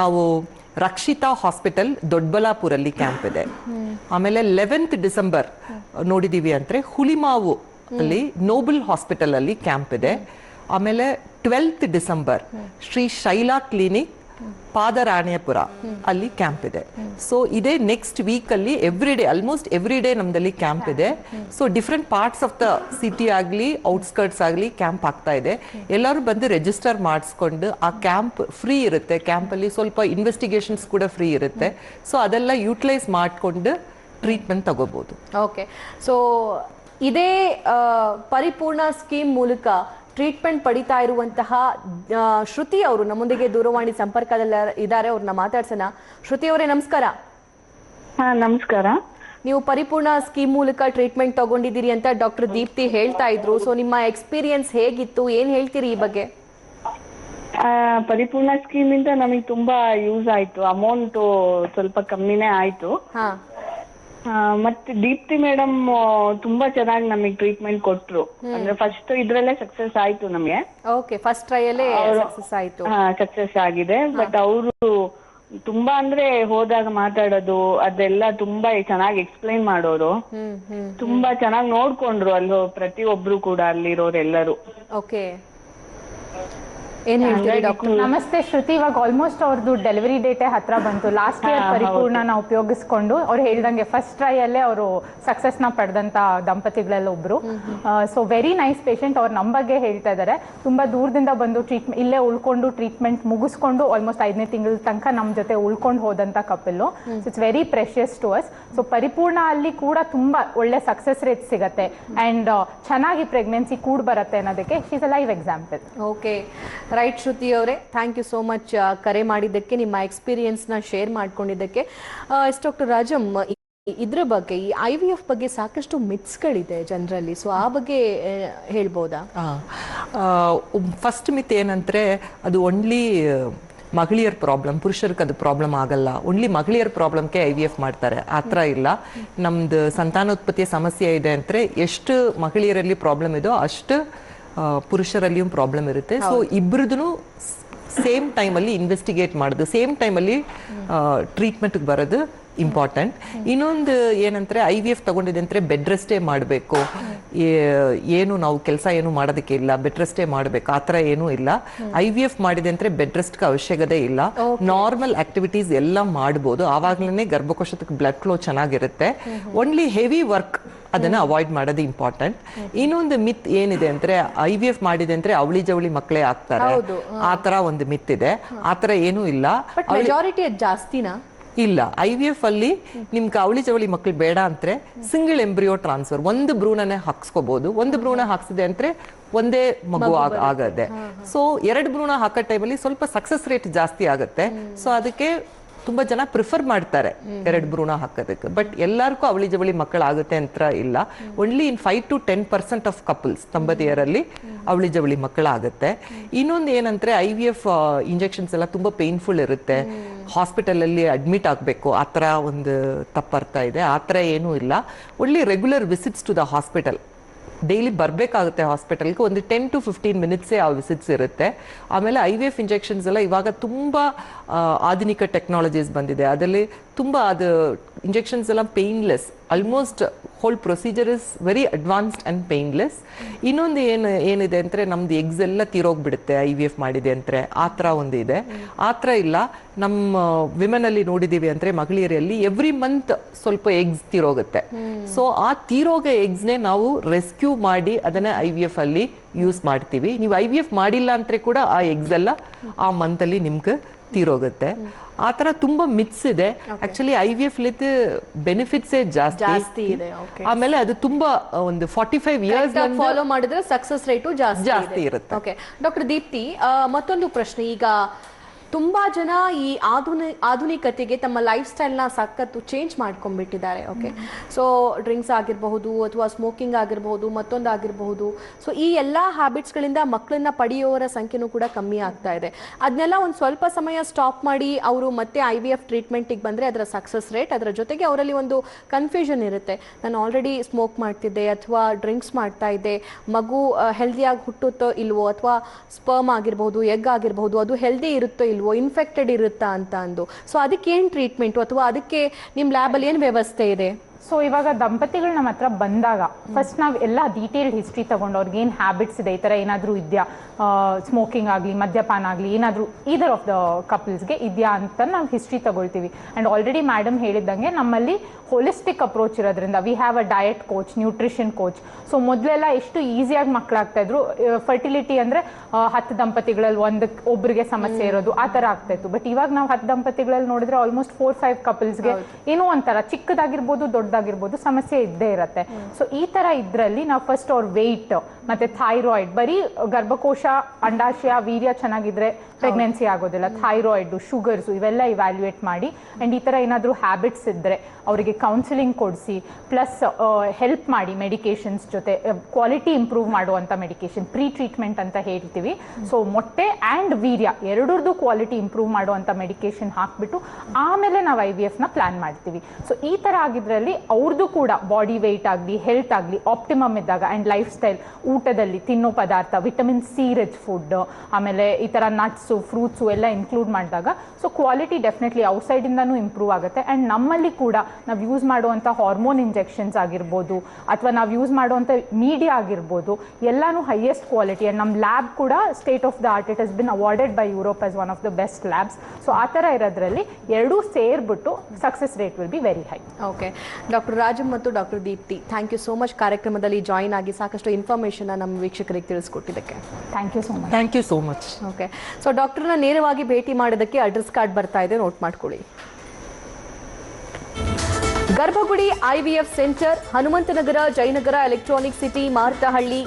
ನಾವು ರಕ್ಷಿತಾ ಹಾಸ್ಪಿಟಲ್ ದೊಡ್ಡಬಳ್ಳಾಪುರಲ್ಲಿ ಕ್ಯಾಂಪ್ ಇದೆ. ಆಮೇಲೆ ಲೆವೆಂತ್ ಡಿಸೆಂಬರ್ ನೋಡಿದೀವಿ ಅಂದ್ರೆ ಹುಲಿಮಾವು ಅಲ್ಲಿ ನೋಬಲ್ ಹಾಸ್ಪಿಟಲ್ ಅಲ್ಲಿ ಕ್ಯಾಂಪ್ ಇದೆ. ಆಮೇಲೆ twelfth December Shri Shaila clinic Padarayanapura, ಅಲ್ಲಿ ಕ್ಯಾಂಪ್ ಇದೆ. ಸೊ ಇದೇ ನೆಕ್ಸ್ಟ್ ವೀಕ್ ಅಲ್ಲಿ every day almost every day ನಮ್ದಲ್ಲಿ camp ಇದೆ. So different parts of the city ಆಗಲಿ ಔಟ್ಸ್ಕರ್ಟ್ಸ್ ಆಗಲಿ ಕ್ಯಾಂಪ್ ಆಗ್ತಾ ಇದೆ. ಎಲ್ಲರೂ ಬಂದು ರಿಜಿಸ್ಟರ್ ಮಾಡಿಸ್ಕೊಂಡು ಆ ಕ್ಯಾಂಪ್ ಫ್ರೀ ಇರುತ್ತೆ. ಕ್ಯಾಂಪ್ ಅಲ್ಲಿ ಸ್ವಲ್ಪ ಇನ್ವೆಸ್ಟಿಗೇಷನ್ಸ್ ಕೂಡ ಫ್ರೀ ಇರುತ್ತೆ. ಸೊ ಅದೆಲ್ಲ ಯೂಟಿಲೈಸ್ ಮಾಡ್ಕೊಂಡು ಟ್ರೀಟ್ಮೆಂಟ್ ತಗೋಬಹುದು ಓಕೆ ಸೊ ಇದೇ ಪರಿಪೂರ್ಣ ಸ್ಕೀಮ್ ಮೂಲಕ ಟ್ರೀಟ್ಮೆಂಟ್ ಪಡಿತಾ ಇರುವಂತಹ ಶ್ರುತಿ ಅವರು ನಮ್ಮೊಂದಿಗೆ ದೂರವಾಣಿ ಸಂಪರ್ಕದಲ್ಲಿ ಇದ್ದಾರೆ ಅವ್ರನ್ನ ಮಾತಾಡ್ಸೋಣ. ಶ್ರುತಿ ಅವರೇ ನಮಸ್ಕಾರ. ಹಾ ನಮಸ್ಕಾರ. ನೀವು ಪರಿಪೂರ್ಣ ಸ್ಕೀಮ್ ಮೂಲಕ ಟ್ರೀಟ್ಮೆಂಟ್ ತಗೊಂಡಿದ್ದೀರಿ ಅಂತ ಡಾಕ್ಟರ್ ದೀಪ್ತಿ ಹೇಳ್ತಾ ಇದ್ರು. ಸೊ ನಿಮ್ಮ ಎಕ್ಸ್ಪೀರಿಯನ್ಸ್ ಹೇಗಿತ್ತು? ಏನ್ ಹೇಳ್ತೀರಿ ಈ ಬಗ್ಗೆ? ಪರಿಪೂರ್ಣ ಸ್ಕೀಮ್ ಇಂದ ನಮಗೆ ತುಂಬಾ ಯೂಸ್ ಆಯ್ತು. ಅಮೌಂಟ್ ಸ್ವಲ್ಪ ಕಮ್ಮಿನೇ ಆಯ್ತು. ಮತ್ತೆ ದೀಪ್ತಿ ಮೇಡಮ್ ತುಂಬಾ ಚೆನ್ನಾಗಿ ನಮಗೆ ಟ್ರೀಟ್ಮೆಂಟ್ ಕೊಟ್ರು. ಅಂದ್ರೆ ಫಸ್ಟ್ ಇದ್ರಲ್ಲೇ ಸಕ್ಸಸ್ ಆಯ್ತು ನಮಗೆ. ಓಕೆ ಫಸ್ಟ್ ಟ್ರೈಯಲ್ಲೇ ಸಕ್ಸಸ್ ಆಯ್ತು. ಸಕ್ಸಸ್ ಆಗಿದೆ. ಬಟ್ ಅವರು ತುಂಬಾ ಅಂದ್ರೆ ಹೋದಾಗ ಮಾತಾಡೋದು ಅದೆಲ್ಲ ತುಂಬಾ ಚೆನ್ನಾಗಿ ಎಕ್ಸ್ಪ್ಲೈನ್ ಮಾಡೋರು. ತುಂಬಾ ಚೆನ್ನಾಗಿ ನೋಡ್ಕೊಂಡ್ರು ಅಲ್ಲಿ ಪ್ರತಿಯೊಬ್ರು ಕೂಡ ಅಲ್ಲಿರೋರೆಲ್ಲರೂ. ಓಕೆ ಏನ್ ಹೇಳ್ತೀರಿ ಡಾಕ್ಟರ್ ನಮಸ್ತೆ ಶ್ರುತಿ. ಇವಾಗ ಆಲ್ಮೋಸ್ಟ್ ಅವ್ರದ್ದು ಡೆಲಿವರಿ ಡೇಟೇ ಹತ್ರ ಬಂತು. ಲಾಸ್ಟ್ ಇಯರ್ ಪರಿಪೂರ್ಣನ ಉಪಯೋಗಿಸ್ಕೊಂಡು ಅವ್ರು ಹೇಳ್ದಂಗೆ ಫಸ್ಟ್ ಟ್ರೈ ಅಲ್ಲೇ ಅವರು ಸಕ್ಸಸ್ನ ಪಡೆದಂತ ದಂಪತಿಗಳೆಲ್ಲ ಒಬ್ರು. ಸೊ ವೆರಿ ನೈಸ್ ಪೇಷಂಟ್ ಅವ್ರು ನಮ್ಮ ಬಗ್ಗೆ ಹೇಳ್ತಾ ಇದ್ದಾರೆ ತುಂಬಾ ದೂರದಿಂದ ಬಂದು ಟ್ರೀಟ್ಮೆಂಟ್ ಇಲ್ಲೇ ಉಳ್ಕೊಂಡು ಟ್ರೀಟ್ಮೆಂಟ್ ಮುಗಿಸ್ಕೊಂಡು ಆಲ್ಮೋಸ್ಟ್ ಐದನೇ ತಿಂಗಳ ತನಕ ನಮ್ಮ ಜೊತೆ ಉಳ್ಕೊಂಡು ಹೋದಂತ so it's very precious to us so Paripoorna ಅಲ್ಲಿ ಕೂಡ ತುಂಬಾ ಒಳ್ಳೆ ಸಕ್ಸಸ್ ರೇಟ್ ಸಿಗತ್ತೆ. ಅಂಡ್ ಚೆನ್ನಾಗಿ ಪ್ರೆಗ್ನೆನ್ಸಿ ಕೂಡ ಬರುತ್ತೆ ಅನ್ನೋದಕ್ಕೆ she's a live example okay right Shruti ಅವರೇ ಥ್ಯಾಂಕ್ ಯು ಸೋ ಮಚ್ ಕರೆ ಮಾಡಿದ್ದಕ್ಕೆ, ನಿಮ್ಮ ಎಕ್ಸ್ಪೀರಿಯನ್ಸ್ನ ಶೇರ್ ಮಾಡ್ಕೊಂಡಿದ್ದಕ್ಕೆ. ಎಸ್ ಡಾಕ್ಟರ್ ರಾಜಮ್ ಇದ್ರ ಬಗ್ಗೆ, ಈ ಐ ವಿ ಎಫ್ ಬಗ್ಗೆ ಸಾಕಷ್ಟು ಮಿತ್ಸ್ಗಳಿದೆ ಜನರಲ್ಲಿ ಸೊ ಆ ಬಗ್ಗೆ ಹೇಳ್ಬೋದಾ? ಫಸ್ಟ್ ಮಿತ್ ಏನಂದ್ರೆ, ಅದು ಓನ್ಲಿ ಮಹಿಳೆಯರ್ ಪ್ರಾಬ್ಲಮ್ ಪುರುಷರಿಗೆ ಅದು ಪ್ರಾಬ್ಲಮ್ ಆಗಲ್ಲ. ಓನ್ಲಿ ಮಹಿಳೆಯರ್ ಪ್ರಾಬ್ಲಮ್ಗೆ ಐ ವಿ ಎಫ್ ಮಾಡ್ತಾರೆ. ಆ ಥರ ಇಲ್ಲ. ನಮ್ದು ಸಂತಾನೋತ್ಪತ್ತಿಯ ಸಮಸ್ಯೆ ಇದೆ ಅಂದರೆ, ಎಷ್ಟು ಮಹಿಳೆಯರಲ್ಲಿ ಪ್ರಾಬ್ಲಮ್ ಇದೋ ಅಷ್ಟು ಪುರುಷರಲ್ಲಿಯೂ ಪ್ರಾಬ್ಲಮ್ ಇರುತ್ತೆ. ಸೊ ಇಬ್ಬರದೂ ಸೇಮ್ ಟೈಮಲ್ಲಿ ಇನ್ವೆಸ್ಟಿಗೇಟ್ ಮಾಡೋದು. ಸೇಮ್ ಟೈಮಲ್ಲಿ ಟ್ರೀಟ್ಮೆಂಟ್ಗೆ ಬರೋದು ಇಂಪಾರ್ಟೆಂಟ್ ಇನ್ನೊಂದು ಏನಂದ್ರೆ ಐ ವಿ ಎಫ್ ತಗೊಂಡಿದೆ ಅಂದ್ರೆ ಬೆಡ್ ರೆಸ್ಟೇ ಮಾಡಬೇಕು. ಏನು ನಾವು ಕೆಲಸ ಏನು ಮಾಡೋದಕ್ಕೆ ಇಲ್ಲ. ಬೆಡ್ ರೆಸ್ಟೇ ಮಾಡಬೇಕು. ಆ ಥರ ಏನೂ ಇಲ್ಲ. ಐ ವಿ ಎಫ್ ಮಾಡಿದೆ ಅಂದ್ರೆ ಬೆಡ್ ರೆಸ್ಟ್ಗೆ ಅವಶ್ಯಕತೆ ಇಲ್ಲ. ನಾರ್ಮಲ್ ಆಕ್ಟಿವಿಟೀಸ್ ಎಲ್ಲ ಮಾಡ್ಬೋದು. ಆವಾಗಲೇ ಗರ್ಭಕೋಶಕ್ಕೆ ಬ್ಲಡ್ ಫ್ಲೋ ಚೆನ್ನಾಗಿರುತ್ತೆ. ಓನ್ಲಿ ಹೆವಿ ವರ್ಕ್ ಅದನ್ನ ಅವಾಯ್ಡ್ ಮಾಡೋದು ಇಂಪಾರ್ಟೆಂಟ್ ಇನ್ನೊಂದು ಮಿತ್ ಏನಿದೆ ಅಂದ್ರೆ ಐ ವಿ ಎಫ್ ಮಾಡಿದೆ ಅಂದ್ರೆ ಅವಳಿ ಜವಳಿ ಮಕ್ಕಳೇ ಆಗ್ತಾರೆ. ಆ ತರ ಒಂದು ಮಿತ್ ಇದೆ. ಆ ತರ ಏನೂ ಇಲ್ಲ. ಮೆಜಾರಿಟಿ ಜಾಸ್ತಿನಾ? ಇಲ್ಲ. ಐ ವಿ ಎಫ್ ಅಲ್ಲಿ ನಿಮ್ಗೆ ಅವಳಿ ಜವಳಿ ಮಕ್ಳು ಬೇಡ ಅಂದ್ರೆ ಸಿಂಗಲ್ ಎಂಬ್ರಿಯೋ ಟ್ರಾನ್ಸ್ಫರ್ ಒಂದು ಭ್ರೂಣನೇ ಹಾಕ್ಸ್ಕೋಬಹುದು ಒಂದು ಭ್ರೂಣ ಹಾಕ್ಸಿದೆ ಅಂದ್ರೆ ಒಂದೇ ಮಗು ಆಗದೆ. ಸೊ ಎರಡು ಭ್ರೂಣ ಹಾಕೋ ಟೈಮಲ್ಲಿ ಸ್ವಲ್ಪ ಸಕ್ಸಸ್ ರೇಟ್ ಜಾಸ್ತಿ ಆಗುತ್ತೆ. ಸೊ ಅದಕ್ಕೆ ತುಂಬಾ ಜನ ಪ್ರಿಫರ್ ಮಾಡ್ತಾರೆ ಎರಡು ಭ್ರೂಣ ಹಾಕೋದಕ್ಕೆ. ಬಟ್ ಎಲ್ಲರಿಗೂ ಅವಳಿ ಜವಳಿ ಮಕ್ಕಳಾಗುತ್ತೆ ಅಂತ ಇಲ್ಲ. Only in five to ten percent of couples ತಂಬದಿಯರಲ್ಲಿ ಅವಳಿ ಜವಳಿ ಮಕ್ಕಳಾಗುತ್ತೆ. ಇನ್ನೊಂದು ಏನಂದ್ರೆ ಐ ವಿ ಎಫ್ ಇಂಜೆಕ್ಷನ್ಸ್ ಎಲ್ಲ ತುಂಬಾ ಪೇನ್ಫುಲ್ ಇರುತ್ತೆ. ಹಾಸ್ಪಿಟಲ್ ಅಲ್ಲಿ ಅಡ್ಮಿಟ್ ಆಗಬೇಕು. ಆ ತರ ಒಂದು ತಪ್ಪರ್ತಾ ಇದೆ. ಆ ಥರ ಏನೂ ಇಲ್ಲ. ಒಳ್ಳೆ regular visits to the hospital daily ಬರಬೇಕಾಗುತ್ತೆ ಹಾಸ್ಪಿಟಲ್ಗೆ ಒಂದು ಟೆನ್ ಟು ಫಿಫ್ಟೀನ್ ಮಿನಿಟ್ಸೇ ಆ ವಿಸಿಟ್ಸ್ ಇರುತ್ತೆ. ಆಮೇಲೆ ಐ ವಿ ಎಫ್ ಇಂಜೆಕ್ಷನ್ಸ್ ಎಲ್ಲ ಇವಾಗ ತುಂಬ ಆಧುನಿಕ ಟೆಕ್ನಾಲಜೀಸ್ ಬಂದಿದೆ. ಅದರಲ್ಲಿ ತುಂಬ ಅದು ಇಂಜೆಕ್ಷನ್ಸ್ ಎಲ್ಲ painless almost whole procedure is very advanced and painless ಇನ್ನೊಂದು ಏನು, ಏನಿದೆ ಅಂದರೆ ನಮ್ದು ಎಗ್ಸ್ ಎಲ್ಲ ತೀರೋಗ್ಬಿಡುತ್ತೆ ಐ ವಿ ಎಫ್ ಮಾಡಿದೆ ಅಂದರೆ. ಆ ಥರ ಒಂದು ಇದೆ. ಆ ಥರ ಇಲ್ಲ, ನಮ್ಮ ವಿಮೆನಲ್ಲಿ ನೋಡಿದ್ದೀವಿ ಅಂದರೆ ಮಗಳಿಯರಲ್ಲಿ ಎವ್ರಿ ಮಂತ್ ಸ್ವಲ್ಪ ಎಗ್ಸ್ ತೀರೋಗುತ್ತೆ. ಸೊ ಆ ತೀರೋಗ ಎಗ್ಸ್ನೇ ನಾವು ರೆಸ್ಕ್ಯೂ ಮಾಡಿ ಅದನ್ನು ಐ ವಿ ಎಫ್ ಅಲ್ಲಿ ಯೂಸ್ ಮಾಡ್ತೀವಿ. ನೀವು ಐ ವಿ ಎಫ್ ಮಾಡಿಲ್ಲ ಅಂದರೆ ಕೂಡ ಆ ಎಗ್ಸ್ ಎಲ್ಲ ಆ ಮಂತಲ್ಲಿ ನಿಮ್ಗೆ ತೀರೋಗುತ್ತೆ. ಆ ತರ ತುಂಬಾ ಮಿತ್ಸ್ ಇದೆ. ಆಕ್ಚುಲಿ ಐ ವಿ ಎಫ್ ಲಿತ್ ಬೆನಿಫಿಟ್ಸೇ ಜಾಸ್ತಿ. ಜಾಸ್ತಿ ಇದೆ. ಆಮೇಲೆ ಅದು ತುಂಬಾ ಒಂದು ಫಾರ್ಟಿ ಫೈವ್ ಇಯರ್ಸ್ ಫಾಲೋ ಮಾಡಿದ್ರೆ ಸಕ್ಸಸ್ ರೇಟು ಜಾಸ್ತಿ ಜಾಸ್ತಿ ಇರುತ್ತೆ. ಓಕೆ ಡಾಕ್ಟರ್ ದೀಪ್ತಿ ಮತ್ತೊಂದು ಪ್ರಶ್ನೆ. ಈಗ ತುಂಬಾ ಜನ ಈ ಆಧುನಿ, ಆಧುನಿಕತೆಗೆ ತಮ್ಮ ಲೈಫ್ ಸ್ಟೈಲ್ನ ಸಖತ್ತು ಚೇಂಜ್ ಮಾಡ್ಕೊಂಡ್ಬಿಟ್ಟಿದ್ದಾರೆ ಓಕೆ ಸೊ ಡ್ರಿಂಕ್ಸ್ ಆಗಿರಬಹುದು ಅಥವಾ ಸ್ಮೋಕಿಂಗ್ ಆಗಿರಬಹುದು, ಮತ್ತೊಂದು ಆಗಿರಬಹುದು. ಸೊ ಈ ಎಲ್ಲ ಹ್ಯಾಬಿಟ್ಸ್ಗಳಿಂದ ಮಕ್ಕಳನ್ನ ಪಡೆಯುವವರ ಸಂಖ್ಯೆನೂ ಕೂಡ ಕಮ್ಮಿ ಆಗ್ತಾ ಇದೆ. ಅದನ್ನೆಲ್ಲ ಒಂದು ಸ್ವಲ್ಪ ಸಮಯ ಸ್ಟಾಪ್ ಮಾಡಿ ಅವರು ಮತ್ತೆ ಐ ವಿ ಎಫ್ ಟ್ರೀಟ್ಮೆಂಟಿಗೆ ಬಂದರೆ ಅದರ ಸಕ್ಸಸ್ ರೇಟ್ ಅದರ ಜೊತೆಗೆ ಅವರಲ್ಲಿ ಒಂದು ಕನ್ಫ್ಯೂಷನ್ ಇರುತ್ತೆ. ನಾನು ಆಲ್ರೆಡಿ ಸ್ಮೋಕ್ ಮಾಡ್ತಿದ್ದೆ ಅಥವಾ ಡ್ರಿಂಕ್ಸ್ ಮಾಡ್ತಾ ಇದ್ದೆ. ಮಗು ಹೆಲ್ದಿಯಾಗಿ ಹುಟ್ಟುತ್ತೋ ಇಲ್ವೋ ಅಥವಾ ಸ್ಪರ್ಮ್ ಆಗಿರಬಹುದು ಎಗ್ ಆಗಿರಬಹುದು, ಅದು ಹೆಲ್ದಿ ಇರುತ್ತೋ ಇಲ್ವೋ ಇನ್ಫೆಕ್ಟೆಡ್ ಇರುತ್ತಾ ಅಂತ ಅಂದು. ಸೊ ಅದಕ್ಕೆ ಏನು ಟ್ರೀಟ್ಮೆಂಟು ಅಥವಾ ಅದಕ್ಕೆ ನಿಮ್ಮ ಲ್ಯಾಬಲ್ಲಿ ಏನು ವ್ಯವಸ್ಥೆ ಇದೆ? ಸೊ ಇವಾಗ ದಂಪತಿಗಳು ನಮ್ಮ ಹತ್ರ ಬಂದಾಗ ಫಸ್ಟ್ ನಾವು ಎಲ್ಲ ಡೀಟೇಲ್ಡ್ ಹಿಸ್ಟ್ರಿ ತಗೊಂಡು ಅವ್ರಿಗೆ ಏನು ಹ್ಯಾಬಿಟ್ಸ್ ಇದೆ ಈ ಥರ ಏನಾದರೂ ಇದೆಯಾ? ಸ್ಮೋಕಿಂಗ್ ಆಗಲಿ ಮದ್ಯಪಾನ ಆಗಲಿ ಏನಾದರೂ ಈದರ್ ಆಫ್ ದ ಕಪಲ್ಸ್ಗೆ ಇದೆಯಾ ಅಂತ ನಾವು ಹಿಸ್ಟ್ರಿ ತಗೊಳ್ತೀವಿ. ಆ್ಯಂಡ್ ಆಲ್ರೆಡಿ ಮೇಡಮ್ ಹೇಳಿದ್ದಂಗೆ ನಮ್ಮಲ್ಲಿ ಹೋಲಿಸ್ಟಿಕ್ ಅಪ್ರೋಚ್ ಇರೋದ್ರಿಂದ we have a diet coach nutrition coach so ಮೊದಲೆಲ್ಲ ಎಷ್ಟು ಈಸಿಯಾಗಿ ಮಕ್ಕಳಾಗ್ತಾ ಇದ್ರು ಫರ್ಟಿಲಿಟಿ ಅಂದರೆ ಹತ್ತು ದಂಪತಿಗಳಲ್ಲಿ ಒಂದು ಒಬ್ಬರಿಗೆ ಸಮಸ್ಯೆ ಇರೋದು ಆ ಥರ ಆಗ್ತಾ ಇತ್ತು. ಬಟ್ ಇವಾಗ ನಾವು ಹತ್ತು ದಂಪತಿಗಳಲ್ಲಿ ನೋಡಿದ್ರೆ ಆಲ್ಮೋಸ್ಟ್ ಫೋರ್ ಫೈವ್ ಕಪಲ್ಸ್ಗೆ ಏನೋ ಒಂಥರ ಚಿಕ್ಕದಾಗಿರ್ಬೋದು ದೊಡ್ಡದಾಗಿರ್ಬೋದು ಸಮಸ್ಯೆ ಇದ್ದೇ ಇರುತ್ತೆ. ಸೊ ಈ ತರ ಇದ್ರಲ್ಲಿ ನಾವು ಫಸ್ಟ್ ಅವ್ರ ವೆಯ್ಟ್ ಮತ್ತೆ ಥೈರಾಯ್ಡ್ ಬರೀ ಗರ್ಭಕೋಶ ಅಂಡಾಶಯ ವೀರ್ಯ ಚೆನ್ನಾಗಿದ್ರೆ ಪ್ರೆಗ್ನೆನ್ಸಿ ಆಗೋದಿಲ್ಲ. ಥೈರಾಯ್ಡ್ ಶುಗರ್ಸ್ ಇವೆಲ್ಲ ಇವ್ಯಾಲ್ಯೂಯೇಟ್ ಮಾಡಿ. ಅಂಡ್ ಈ ತರ ಏನಾದರೂ ಹ್ಯಾಬಿಟ್ಸ್ ಇದ್ರೆ ಅವರಿಗೆ ಕೌನ್ಸಿಲಿಂಗ್ ಕೊಡಿಸಿ ಪ್ಲಸ್ ಹೆಲ್ಪ್ ಮಾಡಿ ಮೆಡಿಕೇಶನ್ಸ್ ಜೊತೆ ಕ್ವಾಲಿಟಿ ಇಂಪ್ರೂವ್ ಮಾಡುವಂತ ಮೆಡಿಕೇಶನ್ ಪ್ರೀ ಟ್ರೀಟ್ಮೆಂಟ್ ಅಂತ ಹೇಳ್ತೀವಿ. ಸೊ ಮೊಟ್ಟೆ ಆ್ಯಂಡ್ ವೀರ್ಯ ಎರಡರದ್ದು ಕ್ವಾಲಿಟಿ ಇಂಪ್ರೂವ್ ಮಾಡುವಂತ ಮೆಡಿಕೇಶನ್ ಹಾಕ್ಬಿಟ್ಟು ಆಮೇಲೆ ನಾವು ಐ ವಿ ಎಫ್ನ ಪ್ಲಾನ್ ಮಾಡ್ತೀವಿ. ಸೊ ಈ ಥರ ಆಗಿದ್ರಲ್ಲಿ ಅವ್ರದ್ದು ಕೂಡ ಬಾಡಿ ವೆಯ್ಟ್ ಆಗಲಿ ಹೆಲ್ತ್ ಆಗಲಿ ಆಪ್ಟಿಮಮ್ ಇದ್ದಾಗ ಆ್ಯಂಡ್ ಲೈಫ್ ಸ್ಟೈಲ್ ಊಟದಲ್ಲಿ ತಿನ್ನೋ ಪದಾರ್ಥ ವಿಟಮಿನ್ ಸಿ ರಿಚ್ ಫುಡ್ ಆಮೇಲೆ ಈ ಥರ ನಟ್ಸು ಫ್ರೂಟ್ಸು ಎಲ್ಲ ಇನ್ಕ್ಲೂಡ್ ಮಾಡಿದಾಗ ಸೊ ಕ್ವಾಲಿಟಿ ಡೆಫಿನೆಟ್ಲಿ ಔಟ್ಸೈಡಿಂದನೂ ಇಂಪ್ರೂವ್ ಆಗುತ್ತೆ. ಆ್ಯಂಡ್ ನಮ್ಮಲ್ಲಿ ಕೂಡ ನಾವು ಯೂಸ್ ಮಾಡುವಂಥ ಹಾರ್ಮೋನ್ ಇಂಜೆಕ್ಷನ್ಸ್ ಆಗಿರ್ಬೋದು, ಅಥವಾ ನಾವು ಯೂಸ್ ಮಾಡುವಂಥ ಮೀಡಿಯಾ ಆಗಿರ್ಬೋದು, ಎಲ್ಲನೂ ಹೈಯೆಸ್ಟ್ ಕ್ವಾಲಿಟಿ ಆ್ಯಂಡ್ ನಮ್ಮ ಲ್ಯಾಬ್ ಕೂಡ state of the art it has been awarded by Europe as one of the best labs so ಆ ಥರ ಇರೋದ್ರಲ್ಲಿ ಎರಡೂ ಸೇರ್ಬಿಟ್ಟು success rate will be very high okay doctor Rajam ಮತ್ತು doctor Deepti thank you so much ಕಾರ್ಯಕ್ರಮದಲ್ಲಿ join ಆಗಿ ಸಾಕಷ್ಟು information ನಮ್ಮ ವೀಕ್ಷಕರಿಗೆ ತಿಳಿಸ್ಕೊಟ್ಟಿದ್ದಕ್ಕೆ. Thank you so much thank you so much okay so ಡಾಕ್ಟರ್ನ ನೇರವಾಗಿ ಭೇಟಿ ಮಾಡೋದಕ್ಕೆ ಅಡ್ರೆಸ್ ಕಾರ್ಡ್ ಬರ್ತಾ ಇದೆ ನೋಟ್ ಮಾಡ್ಕೊಳ್ಳಿ. Garbhagudi IVF centre Hanumanthanagar Jayanagar Electronic City Marathahalli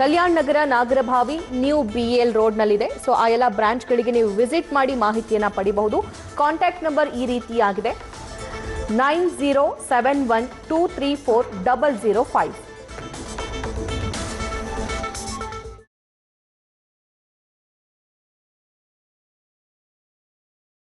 Kalyan Nagar Nagarbhavi new B L ರೋಡ್ನಲ್ಲಿದೆ so ಆ ಎಲ್ಲ ಬ್ರಾಂಚ್ಗಳಿಗೆ ನೀವು ವಿಸಿಟ್ ಮಾಡಿ ಮಾಹಿತಿಯನ್ನು ಪಡಿಬಹುದು. ಕಾಂಟ್ಯಾಕ್ಟ್ ನಂಬರ್ ಈ ರೀತಿಯಾಗಿದೆ. 9071234005.